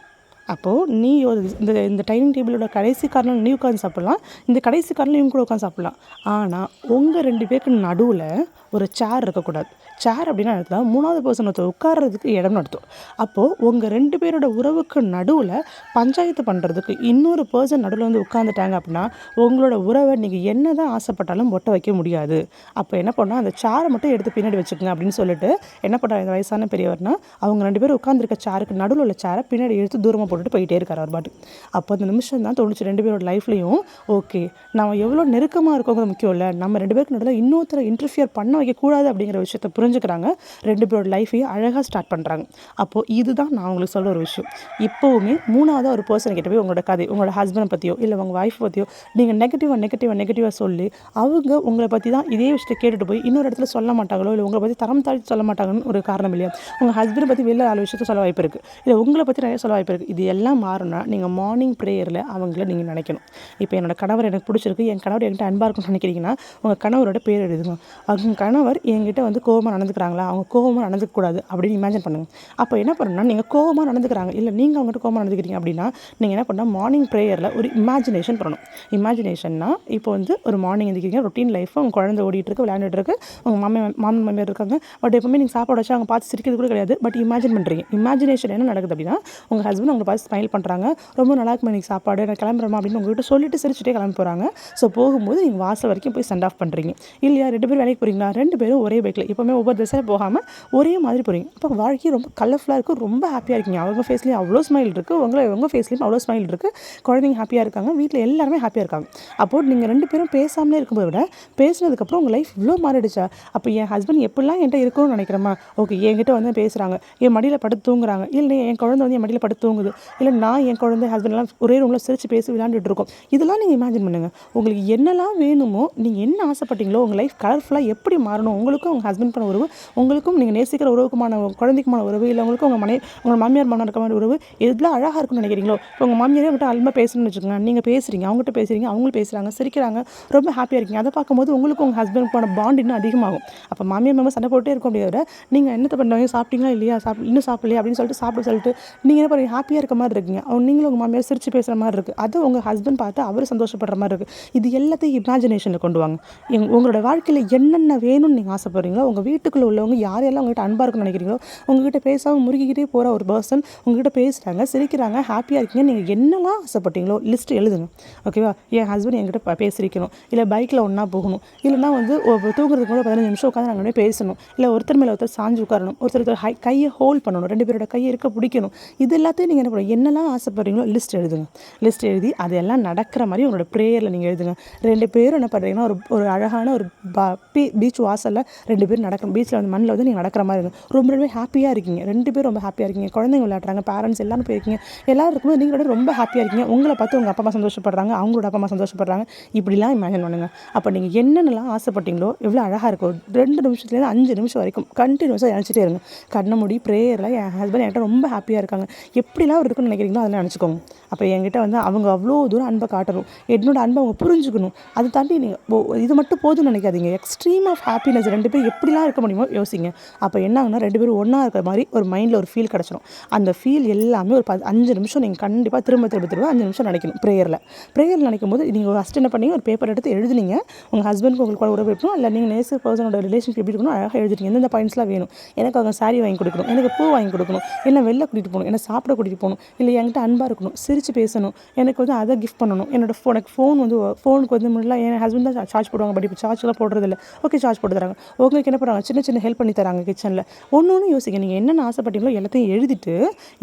அப்போது நீ ஒரு இந்த இந்த டைனிங் டேபிளோட கடைசி காரணம் நீ உட்காந்து சாப்பிட்லாம். இந்த கடைசி காரணம் இவங்க கூட உட்காந்து சாப்பிட்லாம். ஆனால் உங்கள் ரெண்டு பேருக்கு நடுவில் ஒரு சேர் இருக்கக்கூடாது. சேர் அப்படின்னா எடுத்தால் மூணாவது பர்சன் ஒருத்தர் உட்கார்றதுக்கு இடம் நடத்தும். அப்போது உங்கள் ரெண்டு பேரோட உறவுக்கு நடுவில் பஞ்சாயத்து பண்ணுறதுக்கு இன்னொரு பர்சன் நடுவில் வந்து உட்காந்துட்டாங்க அப்படின்னா உங்களோட உறவை நீங்கள் என்ன தான் ஆசைப்பட்டாலும் ஒட்ட வைக்க முடியாது. அப்போ என்ன பண்ணால் அந்த சேரை மட்டும் எடுத்து பின்னாடி வச்சுக்கோங்க அப்படின்னு சொல்லிட்டு என்ன பண்ணுறாங்க இந்த வயசான பெரியவர்னா அவங்க ரெண்டு பேரும் உட்காந்துருக்க சேருக்கு நடுவில் உள்ள சேரை பின்னாடி எடுத்து தூரமாக போட்டுட்டு போயிட்டே இருக்கார் அவர் பாட்டு அப்போ அந்த நிமிஷம் தான் தோணுச்சு ரெண்டு பேரோட லைஃப்லையும் ஓகே நம்ம எவ்வளோ நெருக்கமாக இருக்கோங்கிறது முக்கியம் இல்லை. நம்ம ரெண்டு பேருக்கு நடுவில் இன்னொருத்தரை இன்டர்ஃபியர் பண்ண வைக்கக்கூடாது அப்படிங்கிற விஷயத்தை புரிஞ்சுக்கிறாங்க. ரெண்டு பேரோட லைஃபையும் அழகாக ஸ்டார்ட் பண்ணுறாங்க அப்போது இதுதான் நான் உங்களுக்கு சொல்ல ஒரு விஷயம். இப்போவுமே மூணாவது ஒரு பர்சன் கிட்ட போய் உங்களோட கதை உங்களோட ஹஸ்பண்டை பற்றியோ இல்லை உங்கள் ஒய்ஃப் பற்றியோ நீங்கள் நெகட்டிவாக நெகட்டிவாக நெகட்டிவாக சொல்லி அவங்க உங்களை பற்றி தான் இதே விஷயத்தை கேட்டுட்டு போய் இன்னொரு இடத்துல சொல்ல மாட்டாங்களோ இல்லை உங்களை பற்றி தரம் தாழ்த்தி சொல்ல மாட்டாங்கன்னு ஒரு காரணம் இல்லையா? உங்கள் ஹஸ்பண்டை பற்றி வெளில நாலு விஷயத்த சொல்ல வாய்ப்பு இருக்குது இல்லை உங்களை பற்றி நிறைய சொல்ல வாய்ப்பு இருக்குது இது எல்லாம் மாறணும்னா நீங்கள் மார்னிங் ப்ரேயரில் அவங்கள நீங்கள் நினைக்கணும். இப்போ என்னோட கணவர் எனக்கு பிடிச்சிருக்கு. என் கணவர் என்கிட்ட அன்பாக இருக்கும்னு நினைக்கிறீங்கன்னா உங்கள் கணவரோட பேர் எழுதுங்க. அவங்க கணவர் என்கிட்ட வந்து கோவமாக நடந்துக்கிறாங்களா? அவங்க கோவமாக நடந்துக்கக்கூடாது அப்படின்னு இமேஜின் பண்ணுங்கள் அப்போ என்ன பண்ணணும்னா நீங்கள் கோவமாக நடந்துக்கிறாங்க. இல்லை நீங்கள் அவங்ககிட்ட கோவமாக நடந்துக்கிறீங்க அப்படின்னா நீங்கள் என்ன பண்ணால் மார்னிங் ப்ரேயரில் ஒரு இமேஜினேஷன் பண்ணணும். இமேஜினேஷன்னா இப்போ வந்து ஒரு மார்னிங் எந்திரிக்கிறீங்க ரொட்டீன் லைஃப் உங்கள் குழந்தை ஓடிட்டுருக்கு விளையாண்டுட்டு இருக்கு உங்கள் மாமி மாமன் மாமியார் இருக்காங்க. பட் எப்பவுமே நீங்கள் சாப்பாடு வச்சு அவங்க பார்த்து சிரிக்கிறது கூட கிடையாது. பட் இமேஜின் பண்ணுறீங்க இமேஜினேஷன் என்ன நடக்குது அப்படின்னா உங்கள் ஹஸ்பண்ட் உங்களை பார்த்து ஸ்மைல் பண்ணுறாங்க ரொம்ப நல்லா இருக்குமா நீங்கள் சாப்பாடு? நான் கிளம்புறமா அப்படின்னு உங்கள்கிட்ட சொல்லிட்டு சிரிச்சுட்டே கிளம்பி போகிறாங்க ஸோ போகும்போது நீங்கள் வாசல் வரைக்கும் போய் சென்ட் ஆஃப் பண்ணுறீங்க இல்லையா? ரெண்டு பேரும் வேலைக்கு போகிறீங்களா ரெண்டு பேரும் ஒரே பைக்கில் எப்போவுமே ஒவ்வொரு திசையில் போகாமல் ஒரே மாதிரி போகிறீங்க இப்போ வாழ்க்கையை ரொம்ப கலர்ஃபுல்லாக இருக்கும் ரொம்ப ஹாப்பியாக இருக்கீங்க. அவங்க ஃபேஸ்லேயும் அவ்வளோ ஸ்மைல் இருக்குது உங்களை உங்கள் ஃபேஸ்லேயும் அவ்வளோ ஸ்மைல் இருக்குது குழந்தைங்க ஹாப்பியாக இருக்காங்க. வீட்டில் எல்லாருமே ஹாப்பியாக இருக்காங்க. அப்போ நீங்கள் ரெண்டு பேரும் பேசாமலே இருக்கும்போது விட பேசினதுக்கப்புறம் உங்கள் லைஃப் இவ்வளோ மாறிடுச்சா? அப்போ என் ஹஸ்பண்ட் எப்படிலாம் என்கிட்ட இருக்கணும்னு நினைக்கிறேமா ஓகே என்கிட்ட வந்து பேசுகிறாங்க என் மடியில் படுத்து தூங்குறாங்க. இல்லை என் குழந்தை வந்து என் மடியில் படுத்து தூங்குது. இல்லை நான் என் குழந்தை ஹஸ்பண்ட்லாம் ஒரே ரூமில் சிரிச்சு பேசி விளையாண்டுட்டு இருக்கோம். இதெல்லாம் நீங்கள் இமேஜின் பண்ணுங்கள் உங்களுக்கு என்னெல்லாம் வேணுமோ நீங்கள் என்ன ஆசைப்பட்டீங்களோ உங்கள் லைஃப் கலர்ஃபுல்லாக எப்படி மாறணும்? உங்களுக்கும் உங்கள் ஹஸ்பண்ட் பண்ண ஒரு உறவு. உங்களுக்கும் நீங்கள் நேசிக்கிற உறவுக்குமான குழந்தைக்குமான உறவு இல்லை உங்களுக்கும் உங்கள் மனை உங்கள் மாமியார் மகன் இருக்க மாதிரி உறவு எதுலாம் அழகாக இருக்கும்னு நினைக்கிறீங்களோ இப்போ உங்கள் மாமியாரே உங்கள்கிட்ட அல்மா பேசணும்னு வச்சுக்கோங்க நீங்கள் பேசுகிறீங்க அவங்ககிட்ட பேசுகிறீங்க அவங்களும் பேசுகிறாங்க சிரிக்கிறாங்க ரொம்ப ஹாப்பியாக இருக்கீங்க. அதை பார்க்கும்போது உங்களுக்கும் உங்கள் ஹஸ்பண்டுக்கான பாண்ட் இன்னும் அதிகமாகும். அப்போ மாமியார் மாமா சண்டை போட்டே இருக்கும் அப்படிங்கிற நீங்கள் என்னத்தை பண்ணுவாங்க சாப்பிட்டீங்களா இல்லையா சாப் இன்னும் சாப்பிடலையா அப்படின்னு சொல்லிட்டு சாப்பிட சொல்லிட்டு நீங்கள் என்ன பண்ணுறீங்க ஹாப்பியாக இருக்க மாதிரி இருக்கீங்க. அவங்க நீங்களும் உங்கள் மாமியார் சிரிச்சு பேசுகிற மாதிரி இருக்குது அது உங்கள் ஹஸ்பண்ட் பார்த்து அவர் சந்தோஷப்படுற மாதிரி இருக்குது இது எல்லாத்தையும் இமேஜினேஷனில் கொண்டு வாங்க. எங் உங்களோட வாழ்க்கையில் என்னென்ன வேணும்னு நீங்கள் ஆசைப்படுறீங்களோ உங்கள் வீட்டு வீட்டுக்குள்ளே உள்ளவங்க யாரெல்லாம் உங்கள்கிட்ட அன்பாக இருக்குன்னு நினைக்கிறீங்களோ உங்ககிட்ட பேசாமல் முருகிக்கிட்டே போகிற ஒரு பர்சன் உங்ககிட்ட பேசுகிறாங்க சிரிக்கிறாங்க ஹாப்பியாக இருக்கீங்க நீங்கள் என்னெல்லாம் ஆசைப்பட்டீங்களோ லிஸ்ட் எழுதுங்க. ஓகேவா என் ஹஸ்பண்ட் என்கிட்ட பேசிருக்கணும். இல்லை பைக்கில் ஒன்றா போகணும். இல்லைன்னா வந்து தூங்குறதுக்கு கூட பதினஞ்சு நிமிஷம் உட்காந்து நாங்கள் பேசணும். இல்லை ஒருத்தர் மேலே ஒருத்தர் சாஞ்சு உட்காரணும். ஒருத்தர் ஒருத்தர் ஹை கையை ஹோல்ட் பண்ணணும். ரெண்டு பேரோட கையை இருக்க பிடிக்கணும். இது எல்லாத்தையும் நீங்கள் என்ன பண்ணுவோம் என்னெல்லாம் ஆசைப்படுறீங்களோ லிஸ்ட் எழுதுங்க. லிஸ்ட் எழுதி அதெல்லாம் நடக்கிற மாதிரி உங்களோட ப்ரேயரில் நீங்கள் எழுதுங்க. ரெண்டு பேரும் என்ன பண்ணுறீங்கன்னா ஒரு ஒரு அழகான ஒரு பீச் வாசலில் ரெண்டு பேரும் நடக்கணும் பீச்சில் வந்து மண்ணில் வந்து நீங்கள் நடக்கிற மாதிரி இருக்கும். ரொம்ப ரொம்ப ஹாப்பியாக இருக்கீங்க. ரெண்டு பேரும் ரொம்ப ஹாப்பியாக இருக்கீங்க. குழந்தைங்க விளையாடுறாங்க பேரண்ட்ஸ் எல்லாரும் போயிருக்கீங்க. எல்லாரும் இருக்கும்போது நீங்கள் ரொம்ப ஹாப்பியாக இருக்கீங்க. உங்களை பார்த்து உங்கள் அப்பா அம்மா சந்தோஷப்படுறாங்க அவங்களோட அப்பா அம்மா சந்தோஷப்படுறாங்க. இப்படிலாம் இமேஜின் பண்ணுங்கள் அப்போ நீங்கள் என்னென்னலாம் ஆசைப்பட்டீங்களோ எவ்வளோ அழகாக இருக்கும். ரெண்டு நிமிஷத்துலேருந்து அஞ்சு நிமிஷம் வரைக்கும் கண்டினியூஸாக நினச்சிட்டே இருங்க. கண்ணை மூடி ப்ரேயரில் என் ஹஸ்பண்ட் என்கிட்ட ரொம்ப ஹாப்பியாக இருக்காங்க. எப்படிலாம் ஒரு இருக்குன்னு நினைக்கிறீங்களோ அதெல்லாம் நினச்சிக்கோங்க. அப்போ என்கிட்ட வந்து அவங்க அவ்வளோ தூரம் அன்பை காட்டணும். என்னோட அன்பை அவங்க புரிஞ்சுக்கணும். அதை தாண்டி நீங்கள் இது மட்டும் போதும்னு நினைக்காதீங்க. எக்ஸ்ட்ரீம் ஆஃப் ஹாப்பினஸ் ரெண்டு பேரும் எப்படிலாம் இருக்க முடியுமோ யோசிங்க. அப்போ என்ன ஆகுனா ரெண்டு பேரும் ஒன்றா இருக்கிற மாதிரி ஒரு மைண்டில் ஒரு ஃபீல் கிடச்சிடும் அந்த ஃபீல் எல்லாமே ஒரு ப அஞ்சு நிமிஷம் நீங்கள் கண்டிப்பாக திரும்ப திரும்ப திரும்ப அஞ்சு நிமிஷம் நினைக்கணும். ப்ரேயரில் ப்ரேயரில் நினைக்கும் போது நீங்கள் ஃபஸ்ட் என்ன பண்ணீங்க? ஒரு பேப்பர் எடுத்து எழுதுனீங்க. உங்கள் ஹஸ்பண்ட் உங்களுக்கு கூட உறவு இருக்கணும். இல்லை நீங்கள் நேசர் பர்சனோட ரிலேஷன்ஷிப் எப்படி இருக்கணும் அழகாக எழுதிட்டீங்க. எந்தெந்த பாயிண்ட்ஸ்லாம் வேணும்? எனக்கு அவங்க சாரி வாங்கி கொடுக்கணும். எனக்கு பூ வாங்கி கொடுக்கணும். என்ன வெளில கூட்டிகிட்டு போகணும். என்ன சாப்பிட கூட்டிகிட்டு போகணும். இல்லை என்கிட்ட அன்பாக இருக்கணும். சிரித்து பேசணும். எனக்கு வந்து அதை கிஃப்ட் பண்ணணும். என்னோட ஃபோன் எனக்கு ஃபோன் வந்து ஃபோனுக்கு வந்து முன்னாடி என் ஹஸ்பண்ட் தான் சார்ஜ் போடுவாங்க. பட் இப்போ சார்ஜ்லாம் போடுறதில்ல. ஓகே சார்ஜ் போட்டு தராங்க. உங்களுக்கு என்ன பண்ணுறாங்க சின்ன சின்ன ஹெல்ப் பண்ணி தராங்க கிச்சனில் ஒன்று ஒன்று யோசிக்க நீங்கள் என்னென்ன ஆசைப்பட்டீங்களோ எல்லாத்தையும் எழுதிட்டு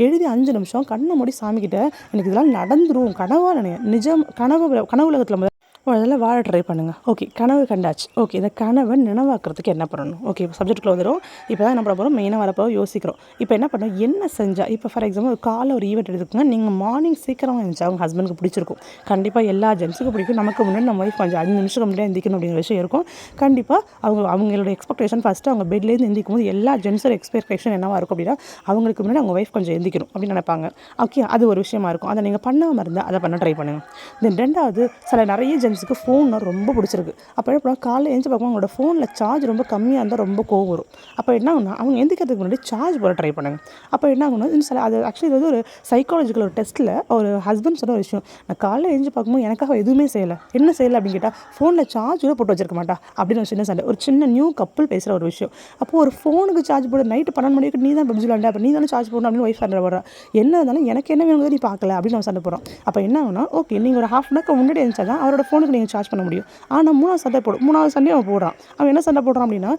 எழுதி அஞ்சு நிமிஷம் கண்ணை மூடி சாமிக்கிட்ட எனக்கு இதெல்லாம் நடந்துடும் கனவாக நினைக்கிறேன் நிஜம் கனவு கனவு உலகத்தில் முதல்ல அதெல்லாம் வாழ ட்ரை பண்ணுங்கள் ஓகே கனவு கண்டாச்சு. ஓகே இந்த கனவை நினைவாக்குறதுக்கு என்ன பண்ணணும்? ஓகே இப்போ சப்ஜெக்ட்டுக்குள்ள வந்துடும் இப்போ தான் என்ன பண்ண போகிறோம் மெயினாக வரப்போ யோசிக்கிறோம். இப்போ என்ன பண்ணணும்? என்ன செஞ்சால் இப்போ ஃபார் எக்ஸாம்பிள் ஒரு காலை ஒரு ஈவெண்ட் எடுத்துக்கோங்க. நீங்கள் மார்னிங் சீக்கிரமாக இருந்துச்சு அவங்க ஹஸ்பண்டுக்கு பிடிச்சிருக்கும். கண்டிப்பாக எல்லா ஜென்ஸுக்கும் பிடிக்கும். நமக்கு முன்னாடி நம்ம ஒய்ஃப் கொஞ்சம் அஞ்சு நிமிஷம் முன்னாடி எந்திக்கணும் அப்படிங்கிற விஷயம் இருக்கும். கண்டிப்பாக அவங்க அவங்களோட எக்ஸ்பெக்டேஷன் ஃபஸ்ட்டு அவங்க பெட்லேருந்து எந்திக்கும் போது எல்லா ஜென்ஸோட எக்ஸ்பெக்டேஷன் என்னவாக இருக்கும் அப்படின்னா அவங்களுக்கு முன்னாடி அவங்க ஒய்ஃப் கொஞ்சம் எந்திக்கணும் அப்படின்னு நினைப்பாங்க. ஓகே அது ஒரு விஷயமா இருக்கும். அதை நீங்கள் பண்ணாமல் இருந்தால் அதை பண்ண ட்ரை பண்ணுங்கள் தென் ரெண்டாவது சில நிறைய ஜென்ஸுக்கு ஃபோன்னா ரொம்ப பிடிச்சிருக்கு. அப்போ என்ன பண்ணுவோம் காலையில் எழுந்து பார்க்கும்போது அவங்களோட ஃபோனில் சார்ஜ் ரொம்ப கம்மியாக இருந்தால் ரொம்ப கோவம் வரும். அப்போ என்ன ஆகுனா அவங்க எந்திக்கிறதுக்கு முன்னாடி சார்ஜ் போட ட்ரை பண்ணுங்க. அப்போ என்ன ஆகுனா இன்னும் சில அது ஆக்சுவலி இது வந்து ஒரு சைக்காலஜிக்கல் ஒரு டெஸ்ட்டில் ஒரு ஹஸ்பண்ட் சொன்ன ஒரு விஷயம். நான் காலையில் எழுந்து பார்க்கும்போது எனக்காக எதுவுமே செய்யலை. என்ன செய்யலை அப்படின்னு கேட்டால் ஃபோனில் சார்ஜ் கூட போட்டு வச்சிருக்க மாட்டா. அப்படின்னு ஒரு சின்ன சண்டை. ஒரு சின்ன நியூ கப்பல் பேசுகிற ஒரு விஷயம். அப்போ ஒரு ஃபோனுக்கு சார்ஜ் போட நைட்டு பன்னெண்டு மணிக்கு நீ தான் பப்ஜி விளாண்டா அப்போ நீ தானே சார்ஜ் போடணும் அப்படின்னு ஒய்ஃப் சண்டை போடுறா. என்ன இருந்தாலும் எனக்கு என்ன வேணும் நீ பார்க்கல அப்படின்னு நம்ம சண்டை போகிறோம் அப்போ என்ன ஆகுனா ஓகே நீங்கள் ஒரு ஹாஃப் அன் ஹவருக்கு முன்னாடி எழுந்தா தான் அவரோட ஃபோன் அவனுக்கு நீங்கள் சார்ஜ் பண்ண முடியும். ஆனால் மூணாவது சண்டை போடும் மூணாவது சண்டே அவன் போடுறான். அவன் என்ன சண்டை போடுறான் அப்படின்னா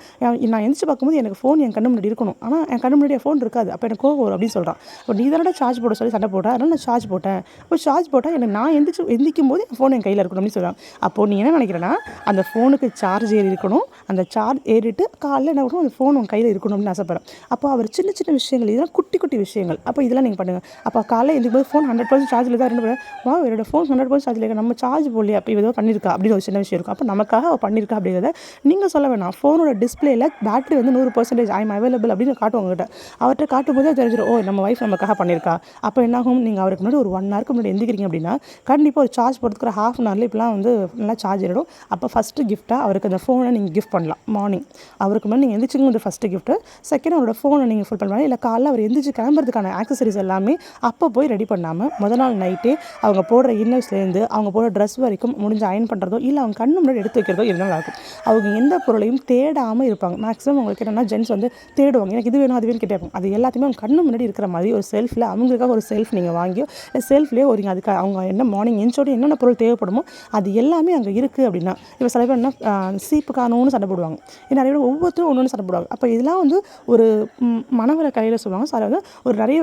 நான் எந்திரிச்சு பார்க்கும்போது எனக்கு ஃபோன் என் கண்ணு முன்னாடி இருக்கணும். ஆனால் என் கண்ணு முன்னாடி ஃபோன் இருக்காது. அப்போ எனக்கு கோவம் வரும் அப்படின்னு சொல்கிறான் அப்போ நீ தானே சார்ஜ் போட சொல்லி சண்டை போட்டா அதனால் நான் சார்ஜ் போட்டேன். அப்போ சார்ஜ் போட்டால் எனக்கு நான் எந்திரிச்சு எந்திக்கும் போது என் ஃபோன் என் கையில் இருக்கணும் அப்படின்னு சொல்கிறான் அப்போது நீ என்ன நினைக்கிறேன்னா அந்த ஃபோனுக்கு சார்ஜ் ஏறி இருக்கணும். அந்த சார்ஜ் ஏறிட்டு காலையில் என்ன பண்ணணும்? அந்த ஃபோன் உன் கையில் இருக்கணும் அப்படின்னு ஆசைப்படுறேன். அப்போ அவர் சின்ன சின்ன விஷயங்கள் இதெல்லாம் குட்டி குட்டி விஷயங்கள். அப்போ இதெல்லாம் நீங்கள் பண்ணுங்கள் அப்போ காலையில் எந்திக்கும் போது ஃபோன் ஹண்ட்ரட் பர்சன்ட் சார்ஜில் தான் இருந்து வா என்னோட ஃபோன் ஹண்ட்ரட் பர்சன்ட் சார்ஜில் இருக்கு. நம்ம சார்ஜ் போடலையே. அப்போ ஏதோ பண்ணியிருக்கா அப்படின்னு ஒரு சின்ன விஷயம் இருக்கும். அப்போ நமக்காக அவள் பண்ணியிருக்கா அப்படிங்கிறத நீங்கள் சொல்ல வேணாம். ஃபோனோட டிஸ்பிளேயில் பேட்டரி வந்து நூறு பர்சன்டேஜ் ஐம் அவைலபிள் அப்படின்னு காட்டும் உங்கள்கிட்ட அவர்கிட்ட காட்டும் போது தெரிஞ்சிடும் ஓ நம்ம ஒய்ஃப் நமக்காக பண்ணியிருக்கா அப்போ என்னாகும்? நீங்கள் அவருக்கு முன்னாடி ஒரு ஒன் ஹவருக்கு முன்னாடி எந்திக்கிறீங்க அப்படின்னா கண்டிப்பாக ஒரு சார்ஜ் போடுறதுக்கு ஹாஃப் அன் ஹவரில் இப்போலாம் வந்து நல்லா சார்ஜ் ஏறிடும். அப்போ ஃபஸ்ட்டு கிஃப்ட்டாக அவருக்கு அந்த ஃபோனை நீங்கள் கிஃப்ட் பண்ணலாம். மார்னிங் அவருக்கு முன்னாடி நீங்கள் எந்திரிச்சிங்க வந்து ஃபஸ்ட்டு கிஃப்ட்டு செகண்ட் அவரோட ஃபோனை நீங்கள் ஃபுல் பண்ணலாம். இல்லை காலைல அவர் எந்திரிச்சு கிளம்புறதுக்கான ஆக்சசரிஸ் எல்லாமே அப்போ போய் ரெடி பண்ணாமல் முத நாள் நைட்டே அவங்க போடுற இன்னர்ஸ்லேருந்து அவங்க போடுற ட்ரெஸ் வரைக்கும் முடிஞ்ச அயன் பண்ணுறதோ இல்லை அவங்க கண்ணு முன்னாடி எடுத்து வைக்கிறதோ இருந்தாலும் நல்லாயிருக்கும். அவங்க எந்த பொருளையும் தேடாமல் இருப்பாங்க. மேக்ஸிமம் அவங்களுக்கு என்னென்னா ஜென்ஸ் வந்து தேடுவாங்க. எனக்கு இது வேணும் அது வேணும் கேட்டே அது எல்லாத்தையுமே அவங்க கண்ணு முன்னாடி இருக்கிற மாதிரி ஒரு செல்ஃபில் அவங்களுக்காக ஒரு செல்ஃப் நீங்கள் வாங்கியோ இல்லை செல்ஃப்லேயே ஒரு அதுக்கு அவங்க என்ன மார்னிங் எஞ்சோடு என்னென்ன பொருள் தேவைப்படுமோ அது எல்லாமே அங்கே இருக்குது அப்படின்னா இப்போ சில பேர் என்ன சீப்பு காணும்னு சண்டை போடுவாங்க. நிறைய பேர் ஒவ்வொருத்தரும் ஒன்று ஒன்று சண்டை போடுவாங்க. அப்போ இதெல்லாம் வந்து ஒரு மனவர கலையில் கையில் சொல்லுவாங்க. ஸோ வந்து ஒரு நிறைய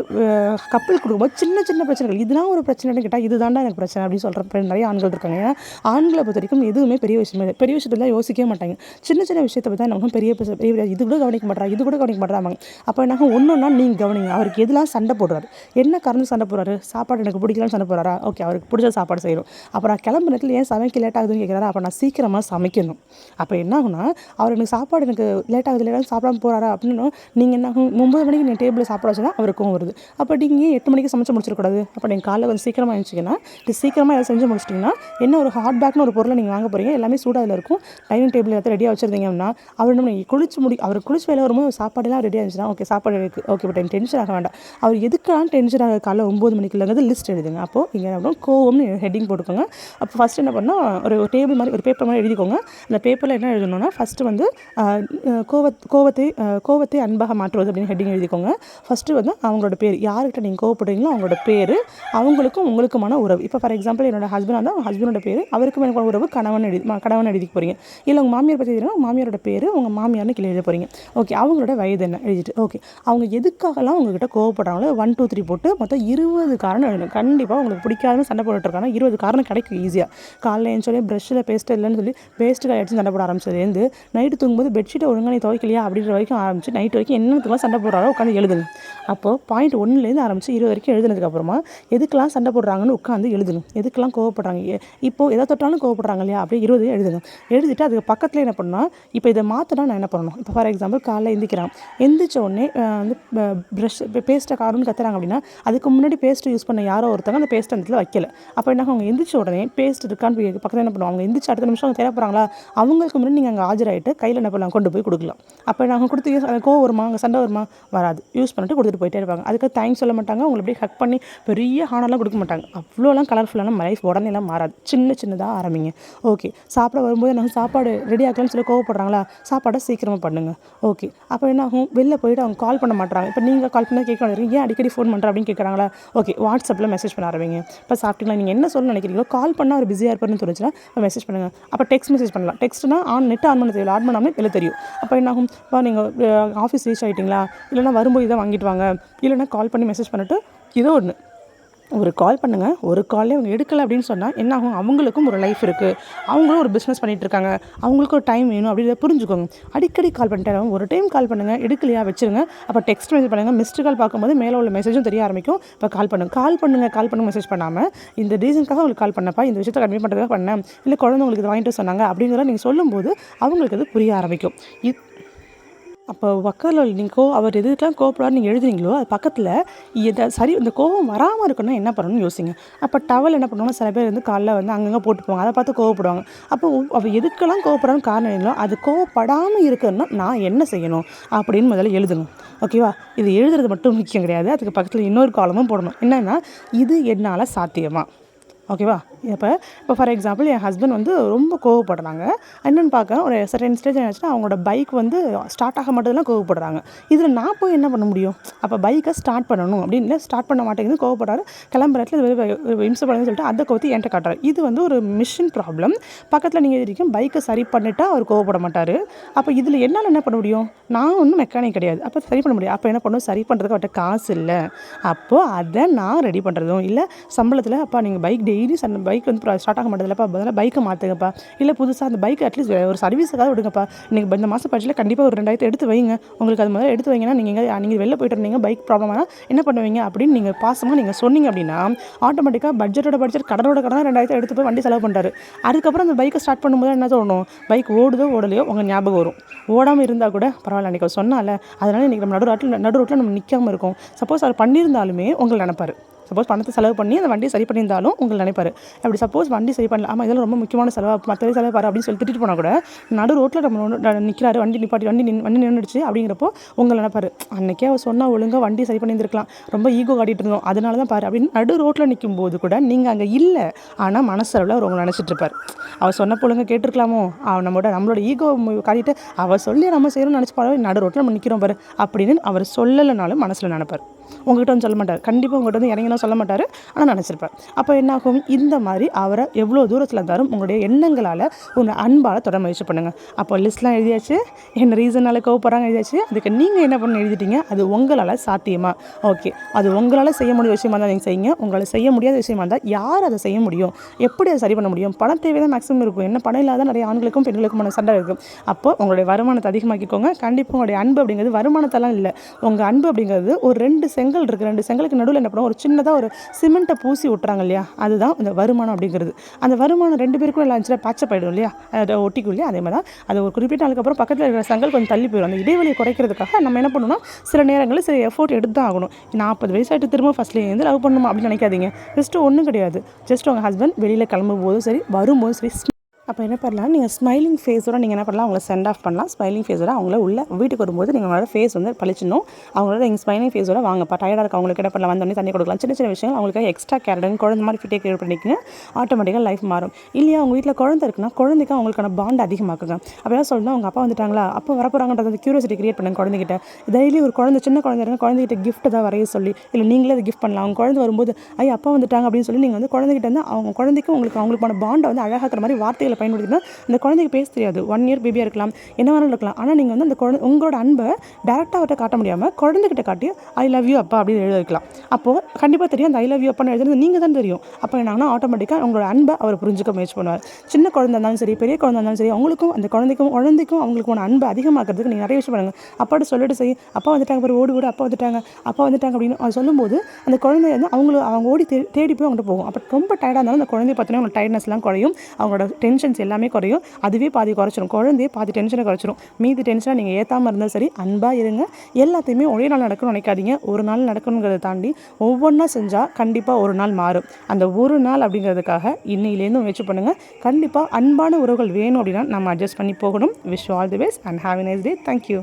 கப்பல் கொடுக்கும்போது சின்ன சின்ன பிரச்சனைகள். இதெல்லாம் ஒரு பிரச்சனைன்னு கேட்டால் இதுதான்டா எனக்கு பிரச்சனை அப்படின்னு சொல்கிற நிறைய ஆண்கள் இருக்காங்க. ஏன்னா ஆண்களை பொறுத்த வரைக்கும் எதுவுமே பெரிய விஷயமே இல்லை. பெரிய விஷயத்தில் யோசிக்கவே மாட்டாங்க. சின்ன சின்ன விஷயத்தை பற்றி தான் நமக்கு பெரிய பெரிய பெரிய பெரிய இது கூட கவனிக்க மாட்டா இது கூட கவனிக்க மாட்டாங்க அப்போ என்ன ஒன்று ஒன்றா நீங்கள் கவனிங்க. அவருக்கு எதெல்லாம் சண்டை போடுறாரு? என்ன காரணம் சண்டை போடுறாரு? சாப்பாடு எனக்கு பிடிக்கலன்னு சண்டை போடுறாரா? ஓகே அவருக்கு பிடிச்ச சாப்பாடு செய்யணும். அப்போ நான் கிளம்பு நேரத்தில் ஏன் சமைக்க லேட் ஆகுதுன்னு கேட்குறாரு அப்போ நான் சீக்கிரமாக சமைக்கணும். அப்போ என்ன ஆகுனா அவர் எனக்கு சாப்பாடு எனக்கு லேட் ஆகுது லேட்டாக சாப்பிடாம போகிறாரா அப்படின்னு நீங்கள் என்ன ஆகும்? ஒம்பது மணிக்கு நீங்கள் டேபிளில் சாப்பாடு வச்சுனா அவருக்கும் வருது. அப்போ நீங்கள் எட்டு மணிக்கு சமைச்சு முடிச்சிடக்கூடாது? அப்போ நீங்கள் காலைல கொஞ்சம் சீக்கிரமாக இருந்துச்சிங்கன்னா இது சீக்கிரமாக எதாவது செஞ்சு முடிச்சிட்டிங்கன்னா என்ன ஒரு ஹார்ட் பேக்னு ஒரு பொருளை நீங்கள் வாங்க போகிறீங்க எல்லாமே சூடாக அதில் இருக்கும். டைனிங் டேபிள் எல்லாத்தையும் ரெடியாக வச்சுருந்தீங்க அப்படின்னா அவர் நம்ம குளிச்சு முடி அவர் குளிச்சு வேலை வரும்போது சாப்பாடுலாம் ரெடியாக இருந்துச்சுன்னா ஓகே சாப்பாடு இருக்குது ஓகே பட் டென்ஷன் ஆக வேண்டாம். அவர் எதுக்கெல்லாம் டென்ஷன் ஆக காலைல ஒம்பது மணிக்குள்ளங்கிறது லிஸ்ட் எழுதுங்க. அப்போது இங்கே என்ன கோவம்னு ஹெட்டிங் போட்டுக்கோங்க. அப்போ ஃபஸ்ட் என்ன பண்ணால் ஒரு டேபிள் மாதிரி ஒரு பேப்பர் மாதிரி எழுதிக்கோங்க. அந்த பேப்பரில் என்ன எழுதணும்னா ஃபஸ்ட்டு வந்து கோவத் கோவத்தை கோவத்தை அன்பாக மாற்றுவது அப்படின்னு ஹெட்டிங் எழுதிக்கோங்க. ஃபஸ்ட்டு வந்து அவங்களோட பேர். யார்கிட்ட நீங்கள் கோவப்படுறீங்களோ அவங்களோட பேர் அவங்களுக்கும் உங்களுக்குமான உறவு. இப்போ ஃபார் எக்ஸாம்பிள் என்னோட ஹஸ்பண்ட் வந்து அவங்க ஹஸ்பண்டோட பேர் அவர் அவருக்கும் எனக்கு உறவு கணவன் எழுதி கணவன் எழுதி போகிறீங்க இல்லை உங்கள் மாமியார் பற்றி தெரியும் மாமியாரோட பேர் உங்கள் மாமியார்னு கீழே எழுத போகிறீங்க ஓகே அவங்களோட வயது என்ன? எழுதிட்டு ஓகே அவங்க எதுக்காகலாம் உங்ககிட்ட கோவப்படுறாங்களோ ஒன் டூ த்ரீ போட்டு மொத்தம் இருபது காரணம் எழுதணும் கண்டிப்பாக உங்களுக்கு பிடிக்காதுன்னு சண்டை போட்டுருக்காங்க இருபது காரணம் கிடைக்கும் ஈஸியாக காலைல சொல்லி ப்ரஷ்ஷில் பேஸ்ட்டு இல்லைன்னு சொல்லி பேஸ்ட்டு அடிச்சு சண்டை போட ஆரம்பிச்சதுலேருந்து நைட்டு தூங்கும்போது பெட்ஷீட்டை ஒழுங்காக நீ துவைக்கலையா அப்படின்ற வரைக்கும் ஆரம்பிச்சு நைட் வரைக்கும் என்னத்துக்குலாம் சண்டை போடுறாரோ உட்காந்து எழுதணும் அப்போது பாயிண்ட் ஒன்றுலேருந்து ஆரம்பிச்சு இருபது வரைக்கும் எழுதுனதுக்கப்புறமா எதுக்கெல்லாம் சண்டை போடுறாங்கன்னு உட்காந்து எழுதணும் எதுக்கெல்லாம் கோவப்படுறாங்க? இப்போது இப்போ தொட்டாலும் கோவப்படுறாங்க இல்லையா? அப்படியே இருபது எழுதுங்க எழுதிட்டு அதுக்கு பக்கத்தில் என்ன பண்ணால் இப்போ இதை மாற்றினா நான் என்ன பண்ணணும்? இப்போ ஃபார் எக்ஸாம்பிள் காலைல எந்திக்கிறான். எந்திரிச்ச உடனே வந்து ப்ரஷ் பேஸ்ட்டை காரணம்னு கத்துறாங்க அப்படின்னா அதுக்கு முன்னாடி பேஸ்ட் யூஸ் பண்ண யாரோ ஒருத்தவங்க அந்த பேஸ்ட் அந்த இடத்துல வைக்கல. அப்போ என்ன அவங்க எந்திரிச்ச உடனே பேஸ்ட் இருக்கான்னு பக்கத்தில் என்ன பண்ணுவாங்க? அவங்க எந்திரிச்சு அடுத்த நிமிஷம் அவங்க தேவைப்படுறாங்களா அவங்களுக்கு முன்னாடி நீங்கள் அங்கே ஆஜராகிட்டு கையில் என்ன பண்ணலாம்? கொண்டு போய் கொடுக்கலாம். அப்போ நாங்கள் கொடுத்து யூஸ் அது கோவம் வருமா? அங்கே சண்டை வருமா? வராது. யூஸ் பண்ணிட்டு கொடுத்துட்டு போயிட்டே இருப்பாங்க. அதுக்கு தேங்க்ஸ் சொல்ல மாட்டாங்க. உங்களை அப்படியே ஹக் பண்ணி பெரிய ஹானெல்லாம் கொடுக்க மாட்டாங்க. அவ்வளோலாம் கலர்ஃபுல்லான லைஃப் உடனேலாம் மாறாது. சின்ன சின்னதாக ஆரம்பிங்க. ஓகே சாப்பிட வரும்போது நாங்கள் சாப்பாடு ரெடி ஆக்கலாம்னு சொல்லி கோவப்படுறாங்களா? சாப்பாடை சீக்கிரமாக பண்ணுங்க. ஓகே அப்போ என்ன ஆகும்? வெளில போயிட்டு அவங்க கால் பண்ண மாட்டாங்க இப்போ நீங்கள் கால் பண்ணி கேட்க ஏன் அடிக்கடி ஃபோன் பண்ணுற அப்படின்னு கேட்குறாங்களா? ஓகே வாட்ஸ்அப்பில் மெசேஜ் பண்ண ஆரம்பிங்க. இப்போ சாப்பிட்டீங்களா? நீங்கள் என்ன சொல்ல நினைக்கிறீங்களோ கால் பண்ணால் அவர் பிஸியாக இருப்பாருன்னு தோணுச்சுன்னா மெசேஜ் பண்ணுங்கள் அப்போ டெக்ஸ்ட் மெசேஜ் பண்ணலாம். டெக்ஸ்ட்னா ஆன் நெட் ஆன் பண்ண தெரியல ஆன் பண்ணாமல் வெளில தெரியும். அப்போ என்ன ஆகும்? இப்போ நீங்கள் ஆஃபீஸ் ரீச் ஆகிட்டீங்களா இல்லைனா வரும்போது இதை வாங்கிட்டு வாங்க. இல்லைனா கால் பண்ணி மெசேஜ் பண்ணிட்டு இதோ ஒன்று ஒரு கால் பண்ணுங்கள் ஒரு காலே அவங்க எடுக்கலை அப்படின்னு சொன்னால் என்ன ஆகும்? அவங்களுக்கும் ஒரு லைஃப் இருக்குது அவங்களும் ஒரு பிஸ்னஸ் பண்ணிகிட்ருக்காங்க இருக்காங்க. அவங்களுக்கும் ஒரு டைம் வேணும் அப்படின்றத புரிஞ்சுக்கோங்க. அடிக்கடி கால் பண்ணிட்டே ஒரு டைம் கால் பண்ணுங்கள் எடுக்கலையா? வச்சிருங்க. அப்போ டெக்ஸ்ட் மெசேஜ் பண்ணுங்கள் மிஸ்டு கால் பார்க்கும்போது மேலே உள்ள மெசேஜும் தெரிய ஆரம்பிக்கும். இப்போ கால் பண்ணுங்க கால் பண்ணுங்கள் கால் பண்ணுங்க மெசேஜ் பண்ணாமல் இந்த ரீசனுக்காக உங்களுக்கு கால் பண்ணப்பா இந்த விஷயத்தை கன்வே பண்ணுறதுக்காக பண்ணேன் இல்லை குழந்தை உங்களுக்கு வாங்கிட்டு சொன்னாங்க அப்படிங்கிறத நீங்கள் சொல்லும்போது அவங்களுக்கு அது புரிய ஆரம்பிக்கும். அப்போ பக்கத்தில் நீங்கள் கோ அவர் எதுக்கெல்லாம் கோவப்படுறாரு நீங்கள் எழுதுறீங்களோ அது பக்கத்தில் எதை சரி இந்த கோவம் வராமல் இருக்கணும்னா என்ன பண்ணணும்னு யோசிங்க. அப்போ டவல் என்ன பண்ணுவோம்னா சில பேர் வந்து காலைல வந்து அங்கங்கே போட்டு போவாங்க அதை பார்த்து கோவப்படுவாங்க. அப்போ உ- அவ எதுக்கெல்லாம் கோவப்படாதுன்னு காரணம் என்னோ அது கோவப்படாமல் இருக்குன்னா நான் என்ன செய்யணும் அப்படின்னு முதல்ல எழுதணும். ஓகேவா இது எழுதுறது மட்டும் முக்கியம் கிடையாது. அதுக்கு பக்கத்தில் இன்னொரு காலமும் போடணும். என்னென்னா இது என்னால் சாத்தியமா? ஓகேவா இப்போ இப்போ ஃபார் எக்ஸாம்பிள் என் ஹஸ்பண்ட் வந்து ரொம்ப கோவப்படுறாங்க. என்னென்னு பார்க்க ஒரு சர்டன் ஸ்டேஜ் என்னாச்சுன்னா அவங்களோட பைக் வந்து ஸ்டார்ட் ஆக மாட்டதுலாம் கோவப்படுறாங்க. இதில் நான் போய் என்ன பண்ண முடியும்? அப்போ பைக்கை ஸ்டார்ட் பண்ணணும் அப்படின்னு ஸ்டார்ட் பண்ண மாட்டேங்குது கோவப்படுறாரு. கிளம்புற இடத்துல இது சொல்லிட்டு அதை கோவத்தி என்கிட்ட காட்டுறாரு. இது வந்து ஒரு மிஷின் ப்ராப்ளம் பக்கத்தில் நீங்கள் இருக்கும் பைக்கை சரி பண்ணிட்டா அவர் கோவப்பட மாட்டார். அப்போ இதில் என்னால் என்ன பண்ண முடியும்? நான் ஒன்றும் மெக்கானிக் கிடையாது. அப்போ சரி பண்ண முடியும். அப்போ என்ன பண்ணும்? சரி பண்ணுறதுக்கு அவர்கிட்ட காசு இல்லை. அப்போது அதை நான் ரெடி பண்ணுறதும் இல்லை. சம்பளத்தில் அப்போ நீங்கள் பைக் டெய்லி சன் பைக் வந்து ஸ்டார்ட் ஆக மாட்டேதுலப்பா பதிலாக பைக்கை மாற்றுங்கப்பா இல்லை புதுசாக அந்த பைக் அட்லீஸ்ட் ஒரு சர்வீஸுக்காக விடுங்கப்பா. நீங்கள் இந்த மாதம் பட்ஜெட்டில் கண்டிப்பாக ஒரு ரெண்டாயிரத்து எடுத்து வைங்க. உங்களுக்கு அது முதல்ல எடுத்து வைங்கன்னா நீங்கள் நீங்கள் வெளில போயிட்டு இருந்தீங்க பைக் ப்ராப்ளம் ஆனால் என்ன பண்ணுவீங்க அப்படின்னு நீங்கள் பாசமாக நீங்கள் சொன்னீங்க அப்படின்னா ஆட்டோமேட்டிக்காக பட்ஜெட்டோட பட்ஜெட் கடனோட கடன் ரெண்டாயிரத்து எடுத்து போய் வண்டி செலவு பண்ணுறாரு அதுக்கப்புறம் அந்த பைக்கை ஸ்டார்ட் பண்ணும்போது என்ன தோணும் பைக் ஓடுதோ ஓடலையோ உங்கள் ஞாபகம் வரும். ஓடாமல் இருந்தால் கூட பரவாயில்ல அன்றைக்கி சொன்னால அதனால் இன்றைக்கி நம்ம நடு ரோட்டில் நடு ரோட்டில் நம்ம நிற்காமல் இருக்கோம். சப்போஸ் அவர் பண்ணியிருந்தாலுமே உங்களை நினைப்பாரு. சப்போஸ் பணத்தை செலவு பண்ணி அந்த வண்டியை சரி பண்ணியிருந்தாலும் உங்களை நினைப்பாரு. அப்படி சப்போஸ் வண்டி சரி பண்ணல. ஆமாம் இதெல்லாம் ரொம்ப முக்கியமான செலவு மற்றவே செலவு பாரு அப்படின்னு சொல்லி திட்டிட்டு போனால் கூட நடு ரோட்டில் நம்ம நிற்கிறாரு வண்டி நிப்பாட்டி வண்டி நின் வண்டி நின்றுடுச்சு அப்படிங்கிறப்போ உங்களை நினைப்பாரு அன்றைக்கே அவர் சொன்னால் ஒழுங்காக வண்டி சரி பண்ணியிருந்திருக்கலாம். ரொம்ப ஈகோ காட்டிட்டு இருந்தோம். அதனால தான் பாரு அப்படின்னு நடு ரோட்டில் நிற்கும் போது கூட நீங்கள் அங்கே இல்லை. ஆனால் மனசளவில் அவர் உங்களை நினச்சிட்டு இருப்பார். அவர் சொன்ன பொழுங்க கேட்டிருக்கலாமோ? அவன் நம்மளோட நம்மளோட ஈகோ காட்டிட்டு அவர் சொல்லி நம்ம செய்யணும்னு நினச்சிப்பாரு நடு ரோட்டில் நம்ம நிற்கிறோம் பாரு அப்படின்னு அவர் சொல்லலைனாலும் மனசில் நினைப்பார். உங்ககிட்ட வந்து சொல்ல மாட்டார். கண்டிப்பாக உங்கள்கிட்ட வந்து இறங்கினா சொல்ல மாட்டார். ஆனால் நினச்சிருப்பார் அப்போ என்ன ஆகும் இந்த மாதிரி அவரை எவ்வளோ தூரத்தில் இருந்தாலும் உங்களுடைய எண்ணங்களால் உங்கள் அன்பால் தொட முயற்சி பண்ணுங்கள் அப்போ லிஸ்ட்லாம் எழுதியாச்சு. என்ன ரீசனால் கோவப்படுறாங்க எழுதியாச்சு. அதுக்கு நீங்கள் என்ன பண்ண எழுதிட்டீங்க? அது உங்களால் சாத்தியமாக ஓகே அது உங்களால் செய்ய முடிய விஷயமா இருந்தால் நீங்கள் செய்யுங்க. உங்களால் செய்ய முடியாத விஷயமா இருந்தால் யார் அதை செய்ய முடியும்? எப்படி அதை சரி பண்ண முடியும்? பணம் தேவை தான் மேக்ஸிமம் இருக்கும். என்ன பணம் இல்லாத நிறைய ஆண்களுக்கும் பெண்களுக்குமான சண்டை இருக்கும். அப்போ உங்களுடைய வருமானத்தை அதிகமாக்கிக்கோங்க. கண்டிப்பாக உங்களுடைய அன்பு அப்படிங்கிறது வருமானத்தெல்லாம் இல்லை. உங்கள் அன்பு அப்படிங்கிறது ஒரு ரெண்டு செங்கல் இருக்குது ரெண்டு செங்கலுக்கு நடுவில் என்ன பண்ணுவோம்? ஒரு சின்னதாக ஒரு சிமெண்ட்டை பூசி விட்டுறாங்க இல்லையா? அதுதான் இந்த வருமானம் அப்படிங்கிறது. அந்த வருமானம் ரெண்டு பேருக்கும் எல்லாம் இருந்துச்சுன்னா பச்சை போயிடும் இல்லையா? அதை ஒட்டிக்கும் இல்லையா? அதே மாதிரி தான் அது ஒரு குறிப்பிட்ட நாளுக்கு அப்புறம் பக்கத்தில் இருக்கிற செங்கல் கொஞ்சம் தள்ளி போயிடும். அந்த இடைவெளியை குறைக்கிறதுக்காக நம்ம என்ன பண்ணணும்னா சில நேரங்களில் சில எஃபோர்ட் எடுத்து தான் ஆகணும். நாற்பது வயசாயிட்டு திரும்ப ஃபஸ்ட்லேருந்து லவ் பண்ணணுமா அப்படின்னு நினைக்காதீங்க. ஜஸ்ட்டு ஒன்றும் கிடையாது. ஜஸ்ட் உங்கள் ஹஸ்பண்ட் வெளியில் கிளம்பும் போதும் சரி வரும்போதும் சரி அப்போ என்ன பண்ணலாம்? நீங்கள் ஸ்மைலிங் ஃபேஸோட நீங்கள் என்ன பண்ணலாம்? அவங்கள சென்ட் ஆஃப் பண்ணலாம். ஸ்மைலிங் ஃபேஸோட அவங்கள உள்ள வீட்டுக்கு வரும்போது நீங்கள் அவங்களோட ஃபேஸ் வந்து பழிச்சிடணும் அவங்களோட நீங்கள் ஸ்மைலிங் ஃபேஸோட வாங்கப்பா டயர்டாக இருக்க அவங்களுக்கு என்ன பண்ணலாம்? வந்தோடனே தண்ணி கொடுக்கலாம். சின்ன சின்ன விஷயங்கள். அவங்களுக்கு எக்ஸ்ட்ரா கேரடன் குழந்தை மாதிரி ஃபிட்டே கிரியேட் பண்ணிக்கிங்க. ஆட்டோமேட்டிக்காக லைஃப் மாறும். இல்லையா அவங்க வீட்டில் குழந்தை இருக்குன்னா குழந்தைக்கு அவங்களுக்கான பாண்ட் அதிகமாக்குங்க. அப்படியே சொல்லணும்? அவங்க அப்பா வந்துட்டாங்களா? அப்போ வரப்போகிறாங்கன்றது கியூரியாசிட்டி கிரியேட் பண்ணுங்க குழந்தைகிட்ட. டெய்லி ஒரு குழந்தை சின்ன குழந்தை இருந்தால் குழந்தைகிட்ட கிஃப்ட் தான் வரைய சொல்லி இல்லை நீங்களே அதை கிஃப்ட் பண்ணலாம். அவங்க குழந்தை வரும்போது ஐயா அப்பா வந்துட்டாங்க அப்படின்னு சொல்லி நீங்கள் வந்து குழந்தைகிட்ட வந்து அவங்க குழந்தைக்கு உங்களுக்கு அவங்களுக்கான பாண்டை வந்து அழகாக்கிற மாதிரி வார்த்தைகளை பயன்படுத்தினா அந்த குழந்தைக்கு பேச தெரியாது. ஒன் இயர் பேபியாக இருக்கலாம் என்ன வேணாலும் இருக்கலாம். ஆனால் நீங்கள் வந்து அந்த குழந்தை உங்களோட அன்பை டேரெக்டாக அவர்கிட்ட காட்ட முடியாமல் குழந்தைகிட்ட காட்டி ஐ லவ் யூ அப்பா அப்படின்னு எழுத வைக்கலாம். அப்போது கண்டிப்பாக தெரியும் அந்த ஐ லவ் யூ அப்பான்னு எழுதுறது நீங்கள் தான் தெரியும். அப்போ என்னாங்கன்னா ஆட்டோமேட்டிக்காக உங்களோட அன்பை அவர் புரிஞ்சுக்க முயற்சி பண்ணுவார். சின்ன குழந்தை இருந்தாலும் சரி பெரிய குழந்தை இருந்தாலும் சரி அவங்களுக்கும் அந்த குழந்தைக்கும் குழந்தைக்கும் அவங்களுக்கும் அன்பை அதிகமாக்கிறதுக்கு நீங்கள் நிறைய விஷயம் பண்ணுங்க. அப்பாட்ட சொல்லிட்டு சரி அப்பா வந்துட்டாங்க பாரு ஓடி ஓடி அப்பா வந்துட்டாங்க அப்பா வந்துட்டாங்க அப்படின்னு அது சொல்லும்போது அந்த குழந்தை வந்து அவங்கள அவங்க ஓடி தேடி போய் அவங்கள்ட்ட போகும். அப்போ ரொம்ப டயர்டாக இருந்தாலும் அந்த குழந்தைய பார்த்தோன்னா அவங்க டயர்ட்னஸ்லாம் குறையும். அவங்களோட டென்ஷன்ஸ் எல்லாமே குறையும். அதுவே பாதி குறைச்சிரும். குழந்தைய பாதி டென்ஷனை குறைச்சிரும். மீதி டென்ஷனை நீங்கள் ஏற்றாமல் இருந்தால் சரி அன்பாக இருங்க. எல்லாத்தையுமே ஒரே நாள் நடக்கணும்னு நினைக்காதீங்க. ஒரு நாள் நடக்கணுங்கிறத தாண்டி ஒவ்வொன்றா செஞ்சால் கண்டிப்பாக ஒரு நாள் மாறும். அந்த ஒரு நாள் அப்படிங்கிறதுக்காக இன்னையிலேருந்து முயற்சி பண்ணுங்கள் கண்டிப்பாக அன்பான உறவுகள் வேணும் அப்படின்னா நம்ம அட்ஜஸ்ட் பண்ணி போகணும். Wish all the best and have nice day thank you